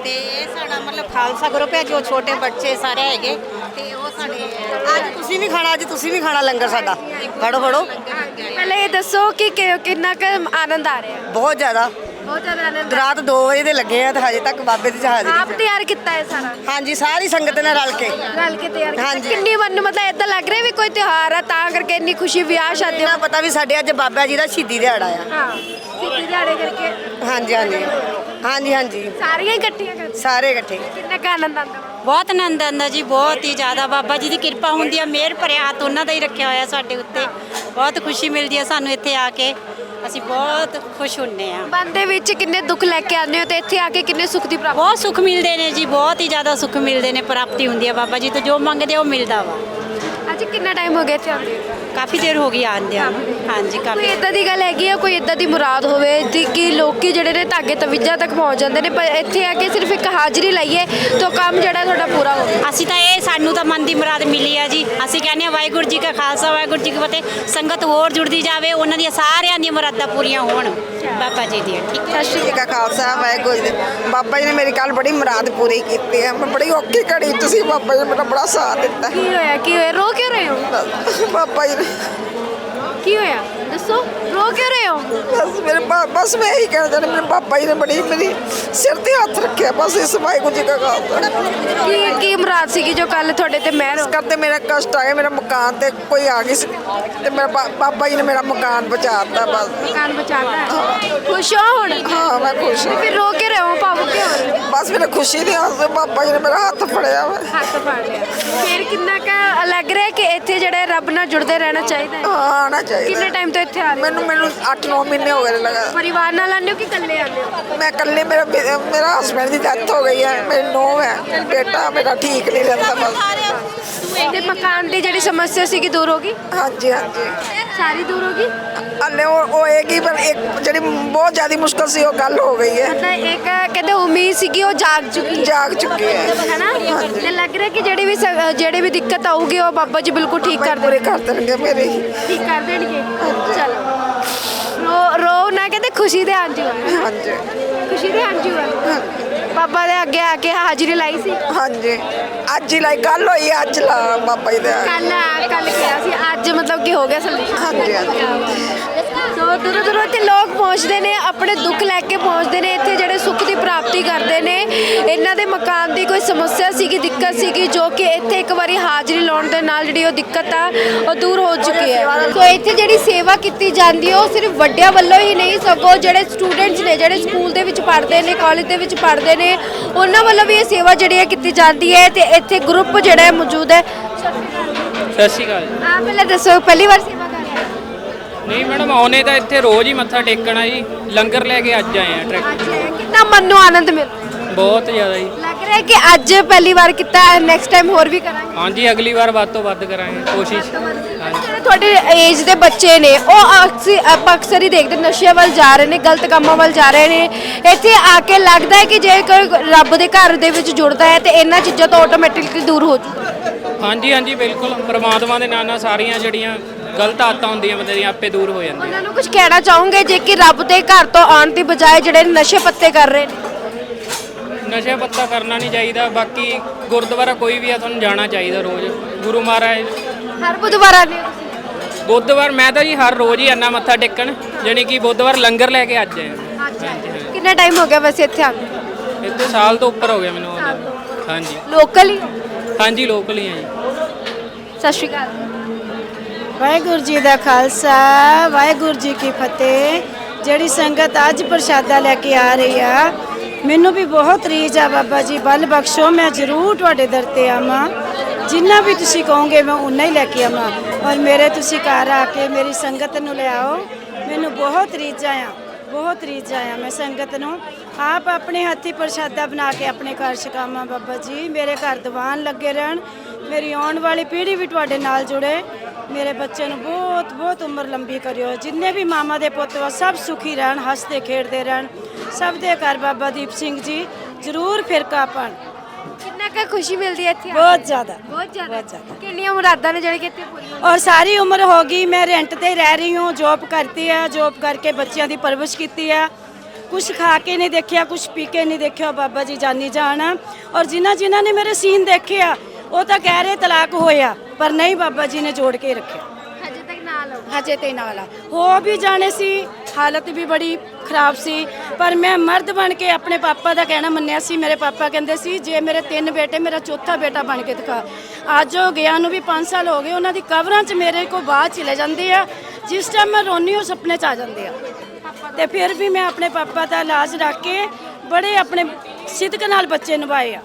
ਤੇ ਇਹ ਸਾਡਾ ਮਤਲਬ ਖਾਲਸਾ ਗਰੁੱਪ ਹੈ ਜੋ ਛੋਟੇ ਬੱਚੇ ਸਾਰੇ ਹੈਗੇ। ਤੇ ਉਹ ਸਾਡੇ ਅੱਜ ਤੁਸੀਂ ਵੀ ਖਾਣਾ ਅੱਜ ਤੁਸੀਂ ਵੀ ਖਾਣਾ ਲੰਗਰ ਸਾਡਾ। ਫੜੋ ਫੜੋ। ਪਹਿਲੇ ਇਹ ਦੱਸੋ ਕਿ ਕਿ- ਕਿੰਨਾ ਕੁ ਆਨੰਦ ਆ ਰਿਹਾ? ਹੈ ਬਹੁਤ ਜ਼ਿਆਦਾ। ਬਹੁਤ ਜ਼ਿਆਦਾ ਆਨੰਦ ਰਾਤ 2 ਵਜੇ ਦੇ ਲੱਗੇ ਆ ਤੇ ਹਜੇ ਤੱਕ ਬਾਬੇ ਦੀ ਜਹਾਜ਼ ਆਪ ਤਿਆਰ ਕੀਤਾ ਹੈ ਸਾਰਾ? ਹਾਂਜੀ ਸਾਰੀ ਸੰਗਤ ਨਾਲ ਰਲ ਕੇ। ਰਲ ਕੇ ਤਿਆਰ ਕੀਤਾ। ਹਾਂਜੀ। ਕਿੰਨੀ ਮਨ ਨੂੰ ਮਤਲਬ ਇਦਾਂ ਲੱਗ ਰਿਹਾ ਵੀ ਕੋਈ ਤਿਉਹਾਰ ਆ ਤਾਂ ਕਰਕੇ ਇੰਨੀ ਖੁਸ਼ੀ ਵਿਆਹ ਸ਼ਾਦੀ ਇਹਨਾਂ ਪਤਾ ਵੀ ਸਾਡੇ ਅੱਜ ਬਾਬਾ ਜੀ ਦਾ ਸ਼ਹੀਦੀ ਦਿਹਾੜਾ ਆ। ਹਾਂ ਸਿੱਧੀ ਦਿਹਾੜੇ ਕਰਕੇ। ਹਾਂਜੀ ਹਾਂਜੀ। ਹਾਂਜੀ ਹਾਂਜੀ। ਸਾਰੀਆਂ ਹੀ ਇਕੱਠੀਆਂ ਕਰਦੇ ਸਾਰੇ ਇਕੱਠੇ। ਕਿੰਨਾ ਕੁ ਆਨੰਦ ਆਉਂਦਾ? ਬਹੁਤ ਆਨੰਦ ਆਉਂਦਾ ਜੀ ਬਹੁਤ ਹੀ ਜ਼ਿਆਦਾ। ਬਾਬਾ ਜੀ ਦੀ ਕਿਰਪਾ ਹੁੰਦੀ ਹੈ ਮਿਹਰ ਭਰਿਆ ਹੱਥ ਉਹਨਾਂ ਦਾ ਹੀ ਰੱਖਿਆ ਹੋਇਆ ਸਾਡੇ ਉੱਤੇ। ਬਹੁਤ ਖੁਸ਼ੀ ਮਿਲਦੀ ਹੈ ਸਾਨੂੰ ਇੱਥੇ ਆ ਕੇ। ਅਸੀਂ ਬਹੁਤ ਖੁਸ਼ ਹੁੰਨੇ ਆ। ਮਨ ਦੇ ਵਿੱਚ ਕਿੰਨੇ ਦੁੱਖ ਲੈ ਕੇ ਆਉਂਦੇ ਹੋ ਤੇ ਇੱਥੇ ਆ ਕੇ ਕਿੰਨੇ ਸੁੱਖ ਦੀ ਪ੍ਰਾਪਤੀ ਬਹੁਤ ਸੁੱਖ ਮਿਲਦੇ ਨੇ ਜੀ ਬਹੁਤ ਹੀ ਜ਼ਿਆਦਾ ਸੁੱਖ ਮਿਲਦੇ ਨੇ ਪ੍ਰਾਪਤੀ ਹੁੰਦੀ ਹੈ ਬਾਬਾ ਜੀ ਤੋਂ। ਜੋ ਮੰਗਦੇ ਉਹ ਮਿਲਦਾ ਵਾ। ਅੱਜ ਕਿੰਨਾ ਟਾਈਮ ਹੋ ਗਿਆ ਇੱਥੇ ਆਉਂਦੇ? ਕਾਫੀ ਦੇਰ ਹੋ ਗਈ ਆਂਦਿਆਂ ਨੂੰ। ਹਾਂਜੀ ਕੋਈ ਕਾਫੀ ਇਦਾਂ ਦੀ ਗੱਲ ਹੈਗੀ ਆ ਕੋਈ ਇਦਾਂ ਦੀ ਮੁਰਾਦ ਹੋਵੇ ਜੀ ਕਿ ਲੋਕੀ ਜਿਹੜੇ ਨੇ ਧਾਗੇ ਤਵੀਜਾਂ ਤੱਕ ਪਹੁੰਚ ਜਾਂਦੇ ਨੇ ਪਰ ਇੱਥੇ ਆ ਕੇ ਸਿਰਫ ਇੱਕ ਹਾਜ਼ਰੀ ਲਾਈਏ ਤਾਂ ਕੰਮ ਜਿਹੜਾ ਤੁਹਾਡਾ ਪੂਰਾ ਹੋ ਗਿਆ ਅਸੀਂ ਤਾਂ ਇਹ ਸਾਨੂੰ ਤਾਂ ਮਨ ਦੀ ਮੁਰਾਦ ਮਿਲੀ ਆ ਜੀ। ਅਸੀਂ ਕਹਿੰਦੇ ਆ ਵਾਹਿਗੁਰੂ ਜੀ ਕਾ ਖਾਲਸਾ ਵਾਹਿਗੁਰੂ ਜੀ ਕੀ ਫਤਿਹ। ਸੰਗਤ ਹੋਰ ਜੁੜਦੀ ਜਾਵੇ ਉਹਨਾਂ ਦੀਆਂ ਸਾਰਿਆਂ ਦੀਆਂ ਮੁਰਾਦਾਂ ਪੂਰੀਆਂ ਹੋਣ। ਬਾਬਾ ਜੀ ਦੀਆਂ ਠੀਕ ਹੈ ਸਤਿ ਸ਼੍ਰੀ ਅਕਾਲ ਖਾਲਸਾ ਵਾਹਿਗੁਰੂ ਜੀ ਬਾਬਾ ਜੀ ਨੇ ਮੇਰੀ ਕੱਲ ਬੜੀ ਮੁਰਾਦ ਪੂਰੀ ਕੀਤੀ ਹੈ ਮੈਂ ਬੜੀ ਔਖੀ ਘੜੀ ਤੁਸੀਂ ਬਾਬਾ ਜੀ ਨੇ ਮੇਰਾ ਬੜਾ ਸਾਥ ਦਿੱਤਾ। ਕੀ ਹੋਇਆ ਕੀ ਹੋਇਆ? ਰੋ ਕਿਉਂ ਰਹੇ ਹੋ? ਬਾਬਾ ਜੀ ਨੇ ਕੀ ਹੋਇਆ? ਦੱਸੋ। ਰੋ ਕਿਉਂ ਰਹੇ ਹੋ? ਬਸ ਮੇਰੇ ਬਾ- ਬਸ ਮੈਂ ਇਹੀ ਕਹਿਣਾ ਚਾਹੁੰਦੀ ਮੇਰੇ ਬਾਬਾ ਜੀ ਨੇ ਬੜੀ ਮੇਰੀ ਸਿਰ ਤੇ ਹੱਥ ਰੱਖਿਆ ਬਸ ਇਸ ਵਾਹਿਗੁਰੂ ਜੀ ਕਾ ਖਾਲਸਾ। ਕੀ ਕੀ ਮੁਰਾਦ ਸੀਗੀ ਜੋ ਕੱਲ ਤੁਹਾਡੇ ਤੇ ਮਿਹਰ ਹੋ ਕਰਦੇ ਮੇਰਾ ਕਸ਼ਟ ਆ ਗਿਆ ਮੇਰਾ ਮਕਾਨ ਤੇ ਕੋਈ ਆ ਗਈ ਸੀ। ਤੇ ਮੇਰਾ ਬਾਬਾ ਜੀ ਨੇ ਮੇਰਾ ਮਕਾਨ ਬਚਾਤਾ ਬਸ। ਮਕਾਨ ਬਚਾਤਾ ਖੁਸ਼ ਹੋ ਹੁਣ? ਹਾਂ ਮੈਂ ਖੁਸ਼ ਹਾਂ। ਫਿਰ ਰੋ ਕੇ ਰਹੇ ਹੋ ਭਾਵੁਕ ਕਿਉਂ ਹੋ? ਰਹੇ ਹੋ? ਬਸ ਮੇਰੇ ਖੁਸ਼ੀ ਦੇ ਹੱਸੇ ਬਾਬਾ ਜੀ ਨੇ ਮੇਰਾ ਹੱਥ ਫੜਿਆ ਵਾ। ਹੱਥ ਫੜ ਲਿਆ। ਫਿਰ ਕਿੰਨਾ ਕੁ ਲੱਗ ਰਿਹਾ ਕਿ ਇੱਥੇ ਜਿਹੜੇ ਰੱਬ ਨਾਲ ਜੁੜਦੇ ਰਹਿਣਾ ਚਾਹੀਦਾ ਹੈ? ਹਾਂ ਆਣਾ ਚਾਹੀਦਾ ਕਿੰਨੇ ਟਾਈਮ ਤੋਂ ਇੱਥੇ ਆ ਰਹੇ ਹੋ? ਮੈਨੂੰ ਮੈਨੂੰ 8-9 ਮਹੀਨੇ ਹੋ ਗਏ ਲਗਾ ਪਰਿਵਾਰ ਨਾਲ ਆਉਂਦੇ ਹੋ ਕਿ ਇਕੱਲੇ ਆਉਂਦੇ ਹੋ ਮੈਂ ਇਕੱਲੇ ਮੇਰਾ ਬੇ- ਮੇਰਾ ਹਸਬੰਡ ਦੀ ਡੈਥ ਹੋ ਗਈ ਹੈ ਮੇਰੀ ਨੂੰਹ ਹੈ ਬੇਟਾ ਮੇਰਾ ਠੀਕ ਨਹੀਂ ਰਹਿੰਦਾ ਬਸ ਤੇ ਮਕਾਨ ਦੀ ਜਿਹੜੀ ਸਮੱਸਿਆ ਸੀਗੀ ਦੂਰ ਹੋ ਗਈ ਹਾਂਜੀ ਹਾਂਜੀ ਸਾਰੀ ਦੂਰ ਹੋ ਗਈ ਹਲੇ ਉਹ ਉਹ ਇਹ ਕਿ ਪਰ ਇੱਕ ਜਿਹੜੀ ਬਹੁਤ ਜ਼ਿਆਦਾ ਮੁਸ਼ਕਲ ਸੀ ਉਹ ਗੱਲ ਹੋ ਗਈ ਹੈ ਮਤਲਬ ਇੱਕ ਕਹਿੰਦੇ ਉਮੀਦ ਸੀਗੀ ਉਹ ਜਾਗ ਚੁੱਕੀ ਜਾਗ ਚੁੱਕੀ ਹੈ ਹੈਨਾ ਤੇ ਲੱਗ ਰਿਹਾ ਕਿ ਜਿਹੜੀ ਵੀ ਸ- ਜਿਹੜੀ ਵੀ ਦਿੱਕਤ ਆਊਗੀ ਉਹ ਬਾਬਾ ਜੀ ਬਿਲਕੁਲ ਠੀਕ ਕਰ ਪੂਰੇ ਦੇਣਗੇ ਕਰ ਦੇਣਗੇ ਮੇਰੇ ਠੀਕ ਕਰ ਦੇਣਗੇ ਚਲੋ ਰੋ ਰੋ ਨਾ ਕਹਿੰਦੇ ਖੁਸ਼ੀ ਦੇ ਹੰਝੂ ਆ। ਹਾਂਜੀ। ਖੁਸ਼ੀ ਦੇ ਹੰਝੂ ਆ। ਬਾਬਾ ਦੇ ਅੱਗੇ ਆ ਕੇ ਹਾਜ਼ਰੀ ਲਾਈ ਸੀ। ਹਾਂਜੀ। ਅੱਜ ਹੀ ਲਾਈ ਕੱਲ ਹੋਈ ਹੈ, ਅੱਜ ਲਾ ਬਾਬਾ ਜੀ ਦੇ। ਕੱਲ ਕੱਲ ਕਿਹਾ ਸੀ। ਅੱਜ ਮਤਲਬ ਕਿ ਹੋ ਗਿਆ ਸੋਲੂਸ਼ਨ ਹਾਂਜੀ ਹਾਂਜੀ। ਸੋ ਦੂਰੋਂ ਦੂਰੋਂ ਇੱਥੇ ਲੋਕ ਪਹੁੰਚਦੇ ਨੇ ਆਪਣੇ ਦੁੱਖ ਲੈ ਕੇ ਪਹੁੰਚਦੇ ਨੇ ਇੱਥੇ ਜਿਹੜੇ ਸੁੱਖ ਦੀ ਪ੍ਰਾਪਤੀ ਕਰਦੇ ਨੇ। ਇਹਨਾਂ ਦੇ ਮਕਾਨ ਦੀ ਕੋਈ ਸਮੱਸਿਆ ਸੀਗੀ ਦਿੱਕਤ ਸੀਗੀ ਜੋ ਕਿ ਇੱਥੇ ਇੱਕ ਵਾਰੀ ਹਾਜ਼ਰੀ ਲਾਉਣ ਦੇ ਨਾਲ ਜਿਹੜੀ ਉਹ ਦਿੱਕਤ ਆ ਉਹ ਦੂਰ ਹੋ ਚੁੱਕੀ ਹੈ। ਸੋ ਇੱਥੇ ਜਿਹੜੀ ਸੇਵਾ ਕੀਤੀ ਜਾਂਦੀ ਹੈ ਉਹ ਸਿਰਫ ਵੱਡਿਆਂ ਵੱਲੋਂ ਹੀ ਨਹੀਂ ਸਗੋਂ ਜਿਹੜੇ ਸਟੂਡੈਂਟਸ ਨੇ ਜਿਹੜੇ ਸਕੂਲ ਦੇ ਵਿੱਚ ਪੜ੍ਹਦੇ ਨੇ ਕਾਲਜ ਦੇ ਵਿੱਚ ਪੜ੍ਹਦੇ ਨੇ ਉਹਨਾਂ ਵੱਲੋਂ ਵੀ ਇਹ ਸੇਵਾ ਜਿਹੜੀ ਹੈ ਕੀਤੀ ਜਾਂਦੀ ਹੈ ਤੇ ਇੱਥੇ ਗਰੁੱਪ ਜਿਹੜਾ ਹੈ ਮੌਜੂਦ ਹੈ। ਸਤਿ ਸ਼੍ਰੀ ਅਕਾਲ। ਆਪ ਪਹਿਲਾਂ ਦੱਸੋ ਪਹਿਲੀ ਵਾਰ ਸੇਵਾ ਨਹੀਂ ਮੈਡਮ ਆਉਨੇ ਤਾਂ ਇੱਥੇ ਰੋਜ਼ ਹੀ ਮੱਥਾ ਟੇਕਣਾ ਜੀ। ਲੰਗਰ ਲੈ ਕੇ ਅੱਜ ਆਏ ਆ ਟਰੈਕ ਕਿੰਨਾ ਮਨ ਨੂੰ ਆਨੰਦ ਮਿਲ ਰਿਹਾ ਬਹੁਤ ਜ਼ਿਆਦਾ ਜੀ। ਲੱਗ ਰਿਹਾ ਕਿ ਅੱਜ ਪਹਿਲੀ ਵਾਰ ਕੀਤਾ ਨੈਕਸਟ ਟਾਈਮ ਹੋਰ ਵੀ ਕਰਾਂਗੇ। ਹਾਂਜੀ ਅਗਲੀ ਵਾਰ ਵੱਧ ਤੋਂ ਵੱਧ ਕਰਾਂਗੇ ਕੋਸ਼ਿਸ਼। ਜਿਹੜੇ ਤੁਹਾਡੇ ਏਜ ਦੇ ਬੱਚੇ ਨੇ ਉਹ ਅਕਸਰ ਆਪਾਂ ਅਕਸਰ ਹੀ ਦੇਖਦੇ ਨਸ਼ਿਆਂ ਵੱਲ ਜਾ ਰਹੇ ਨੇ ਗਲਤ ਕੰਮਾਂ ਵੱਲ ਜਾ ਰਹੇ ਨੇ। ਇੱਥੇ ਆ ਕੇ ਲੱਗਦਾ ਹੈ ਕਿ ਜੇ ਕੋਈ ਰੱਬ ਦੇ ਘਰ ਦੇ ਵਿੱਚ ਜੁੜਦਾ ਹੈ ਤੇ ਇਹਨਾਂ ਚੀਜ਼ਾਂ ਤੋਂ ਆਟੋਮੈਟਿਕਲੀ ਦੂਰ ਹੋ ਜੂਗਾ ਹਾਂਜੀ ਹਾਂਜੀ ਬਿਲਕੁਲ। ਪ੍ਰਮਾਤਮਾ ਦੇ ਨਾਂ ਨਾਲ ਸਾਰੀਆਂ ਜਿਹੜੀਆਂ ਗਲਤ ਆਦਤਾਂ ਹੁੰਦੀਆਂ ਬੰਦੇ ਦੀਆਂ ਆਪੇ ਦੂਰ ਹੋ ਜਾਂਦੀਆਂ। ਉਹਨਾਂ ਨੂੰ ਕੁਝ ਕਹਿਣਾ ਚਾਹੋਗੇ ਜੇ ਕਿ ਰੱਬ ਦੇ ਘਰ ਤੋਂ ਆਉਣ ਦੀ ਬਜਾਏ ਜਿਹੜੇ ਨਸ਼ੇ ਪੱਤੇ ਕਰ ਰਹੇ ਨੇ? ਨਸ਼ਾ ਪੱਤਾ ਕਰਨਾ ਨਹੀਂ ਚਾਹੀਦਾ ਬਾਕੀ ਗੁਰਦੁਆਰਾ ਕੋਈ ਵੀ ਆ ਤੁਹਾਨੂੰ ਜਾਣਾ ਚਾਹੀਦਾ ਰੋਜ਼। ਗੁਰੂ ਮਹਾਰਾਜ ਹਰ ਬੁੱਧਵਾਰ ਆਉਂਦੇ ਹੋ ਤੁਸੀਂ? ਬੁੱਧਵਾਰ ਮੈਂ ਤਾਂ ਜੀ ਹਰ ਰੋਜ਼ ਹੀ ਆਨਾ ਮੱਥਾ ਟੇਕਣ ਜਾਣੀ ਕਿ ਬੁੱਧਵਾਰ ਲੰਗਰ ਲੈ ਕੇ ਅੱਜ ਆਇਆ ਕਿੰਨਾ ਟਾਈਮ ਹੋ ਗਿਆ ਵੈਸੇ ਇੱਥੇ ਆਉਂਦੇ ਇੱਥੇ ਸਾਲ ਤੋਂ ਉੱਪਰ ਹੋ ਗਿਆ ਮੈਨੂੰ ਆਉਂਦੇ ਨੂੰ। ਹਾਂਜੀ। ਲੋਕਲ ਹੀ ਹਾਂਜੀ ਲੋਕਲ ਹੀ ਆ ਜੀ। ਸਤਿ ਸ਼੍ਰੀ ਅਕਾਲ। ਵਾਹਿਗੁਰੂ ਜੀ ਦਾ ਖਾਲਸਾ, ਵਾਹਿਗੁਰੂ ਜੀ ਕੀ ਫਤਿਹ। ਜਿਹੜੀ ਸੰਗਤ ਅੱਜ ਪ੍ਰਸ਼ਾਦਾ ਲੈ ਕੇ ਆ ਰਹੀ ਆ, ਮੈਨੂੰ ਵੀ ਬਹੁਤ ਰੀਝ ਆ ਬਾਬਾ ਜੀ, ਬਲ ਬਖਸ਼ੋ, ਮੈਂ ਜ਼ਰੂਰ ਤੁਹਾਡੇ ਦਰ ਤੇ ਆਵਾਂ। ਜਿੰਨਾ ਵੀ ਤੁਸੀਂ ਕਹੋਗੇ ਮੈਂ ਉਨਾ ਹੀ ਲੈ ਕੇ ਆਵਾਂ। ਔਰ ਮੇਰੇ ਤੁਸੀਂ ਘਰ ਆ ਕੇ ਮੇਰੀ ਸੰਗਤ ਨੂੰ ਲਿਆਓ ਮੈਨੂੰ ਬਹੁਤ ਰੀਝਾਂ ਆ, ਬਹੁਤ ਰੀਝਾਂ ਆ ਮੈਂ ਸੰਗਤ ਨੂੰ। ਆਪ ਆਪਣੇ ਹੱਥੀ ਪ੍ਰਸ਼ਾਦਾ ਬਣਾ ਕੇ ਆਪਣੇ ਘਰ ਛਕਾਵਾਂ ਬਾਬਾ ਜੀ। ਮੇਰੇ ਘਰ ਦੀਵਾਨ ਲੱਗੇ ਰਹਿਣ। ਮੇਰੀ ਆਉਣ ਵਾਲੀ ਪੀੜ੍ਹੀ ਵੀ ਤੁਹਾਡੇ ਨਾਲ ਜੁੜੇ। ਮੇਰੇ ਬੱਚੇ ਨੂੰ ਬਹੁਤ ਬਹੁਤ ਉਮਰ ਲੰਬੀ ਕਰਿਓ। ਜਿੰਨੇ ਵੀ ਮਾਮਾ ਦੇ ਪੁੱਤ ਵਾ ਸਭ ਸੁਖੀ ਰਹਿਣ ਹੱਸਦੇ ਖੇਡਦੇ ਰਹਿਣ। ਸਭ ਦੇ ਘਰ ਬਾਬਾ ਦੀਪ ਸਿੰਘ ਜੀ ਜ਼ਰੂਰ ਫਿਰਕਾ ਪਾਣ। ਕਿੰਨਾ ਕੁ ਖੁਸ਼ੀ ਮਿਲਦੀ ਹੈ ਇੱਥੇ ਆ ਕੇ? ਬਹੁਤ ਜ਼ਿਆਦਾ। ਬਹੁਤ ਜ਼ਿਆਦਾ? ਬਹੁਤ ਜ਼ਿਆਦਾ। ਕਿੰਨੀਆਂ ਮੁਰਾਦਾਂ ਨੇ ਜਿਹੜੀ ਕਿ ਇੱਥੇ ਪੂਰੀਆਂ ਔਰ ਸਾਰੀ ਉਮਰ ਹੋ ਗਈ ਮੈਂ ਰੈਂਟ ਤੇ ਰਹਿ ਰਹੀ ਹੂੰ ਜੌਬ ਕਰਤੀ ਹੈ। ਜੌਬ ਕਰਕੇ ਬੱਚਿਆਂ ਦੀ ਪਰਵਰਿਸ਼ ਕੀਤੀ ਹੈ। ਕੁਝ ਖਾ ਕੇ ਨਹੀਂ ਦੇਖਿਆ ਕੁਝ ਪੀ ਕੇ ਨਹੀਂ ਦੇਖਿਆ ਬਾਬਾ ਜੀ ਜਾਨੀ ਜਾਣ ਔਰ ਜਿਨ੍ਹਾਂ ਜਿਨ੍ਹਾਂ ਨੇ ਮੇਰੇ ਸੀਨ ਦੇਖਿਆ ਉਹ ਤਾਂ ਕਹਿ ਰਹੇ ਤਲਾਕ ਹੋਇਆ ਪਰ ਨਹੀਂ ਬਾਬਾ ਜੀ ਨੇ ਜੋੜ ਕੇ ਰੱਖਿਆ ਹਜੇ ਤੱਕ ਨਾਲ ਹੋ ਹਜੇ ਤੇ ਨਾਲ ਆ। ਹੋ ਵੀ ਜਾਣੇ ਸੀ ਹਾਲਤ ਵੀ ਬੜੀ ਖਰਾਬ ਸੀ ਪਰ ਮੈਂ ਮਰਦ ਬਣ ਕੇ ਆਪਣੇ ਪਾਪਾ ਦਾ ਕਹਿਣਾ ਮੰਨਿਆ ਸੀ। ਮੇਰੇ ਪਾਪਾ ਕਹਿੰਦੇ ਸੀ ਜੇ ਮੇਰੇ ਤਿੰਨ ਬੇਟੇ ਮੇਰਾ ਚੌਥਾ ਬੇਟਾ ਬਣ ਕੇ ਦਿਖਾ। ਅੱਜ ਉਹ ਗਿਆ ਨੂੰ ਵੀ 5 ਸਾਲ ਹੋ ਗਏ ਉਹਨਾਂ ਦੀ ਕਵਰਾਂ 'ਚ ਮੇਰੇ ਕੋਲ ਬਾਅਦ ਚਲੇ ਜਾਂਦੇ ਆ। ਜਿਸ ਟਾਈਮ ਮੈਂ ਰੋਨੀ ਉਹ ਸੁਪਨੇ 'ਚ ਆ ਜਾਂਦੇ ਆ। ਤੇ ਫਿਰ ਵੀ ਮੈਂ ਆਪਣੇ ਪਾਪਾ ਦਾ ਇਲਾਜ ਰੱਖ ਕੇ ਬੜੇ ਆਪਣੇ ਸਿੱਧਕ ਨਾਲ ਬੱਚੇ ਨਿਭਾਏ ਆ।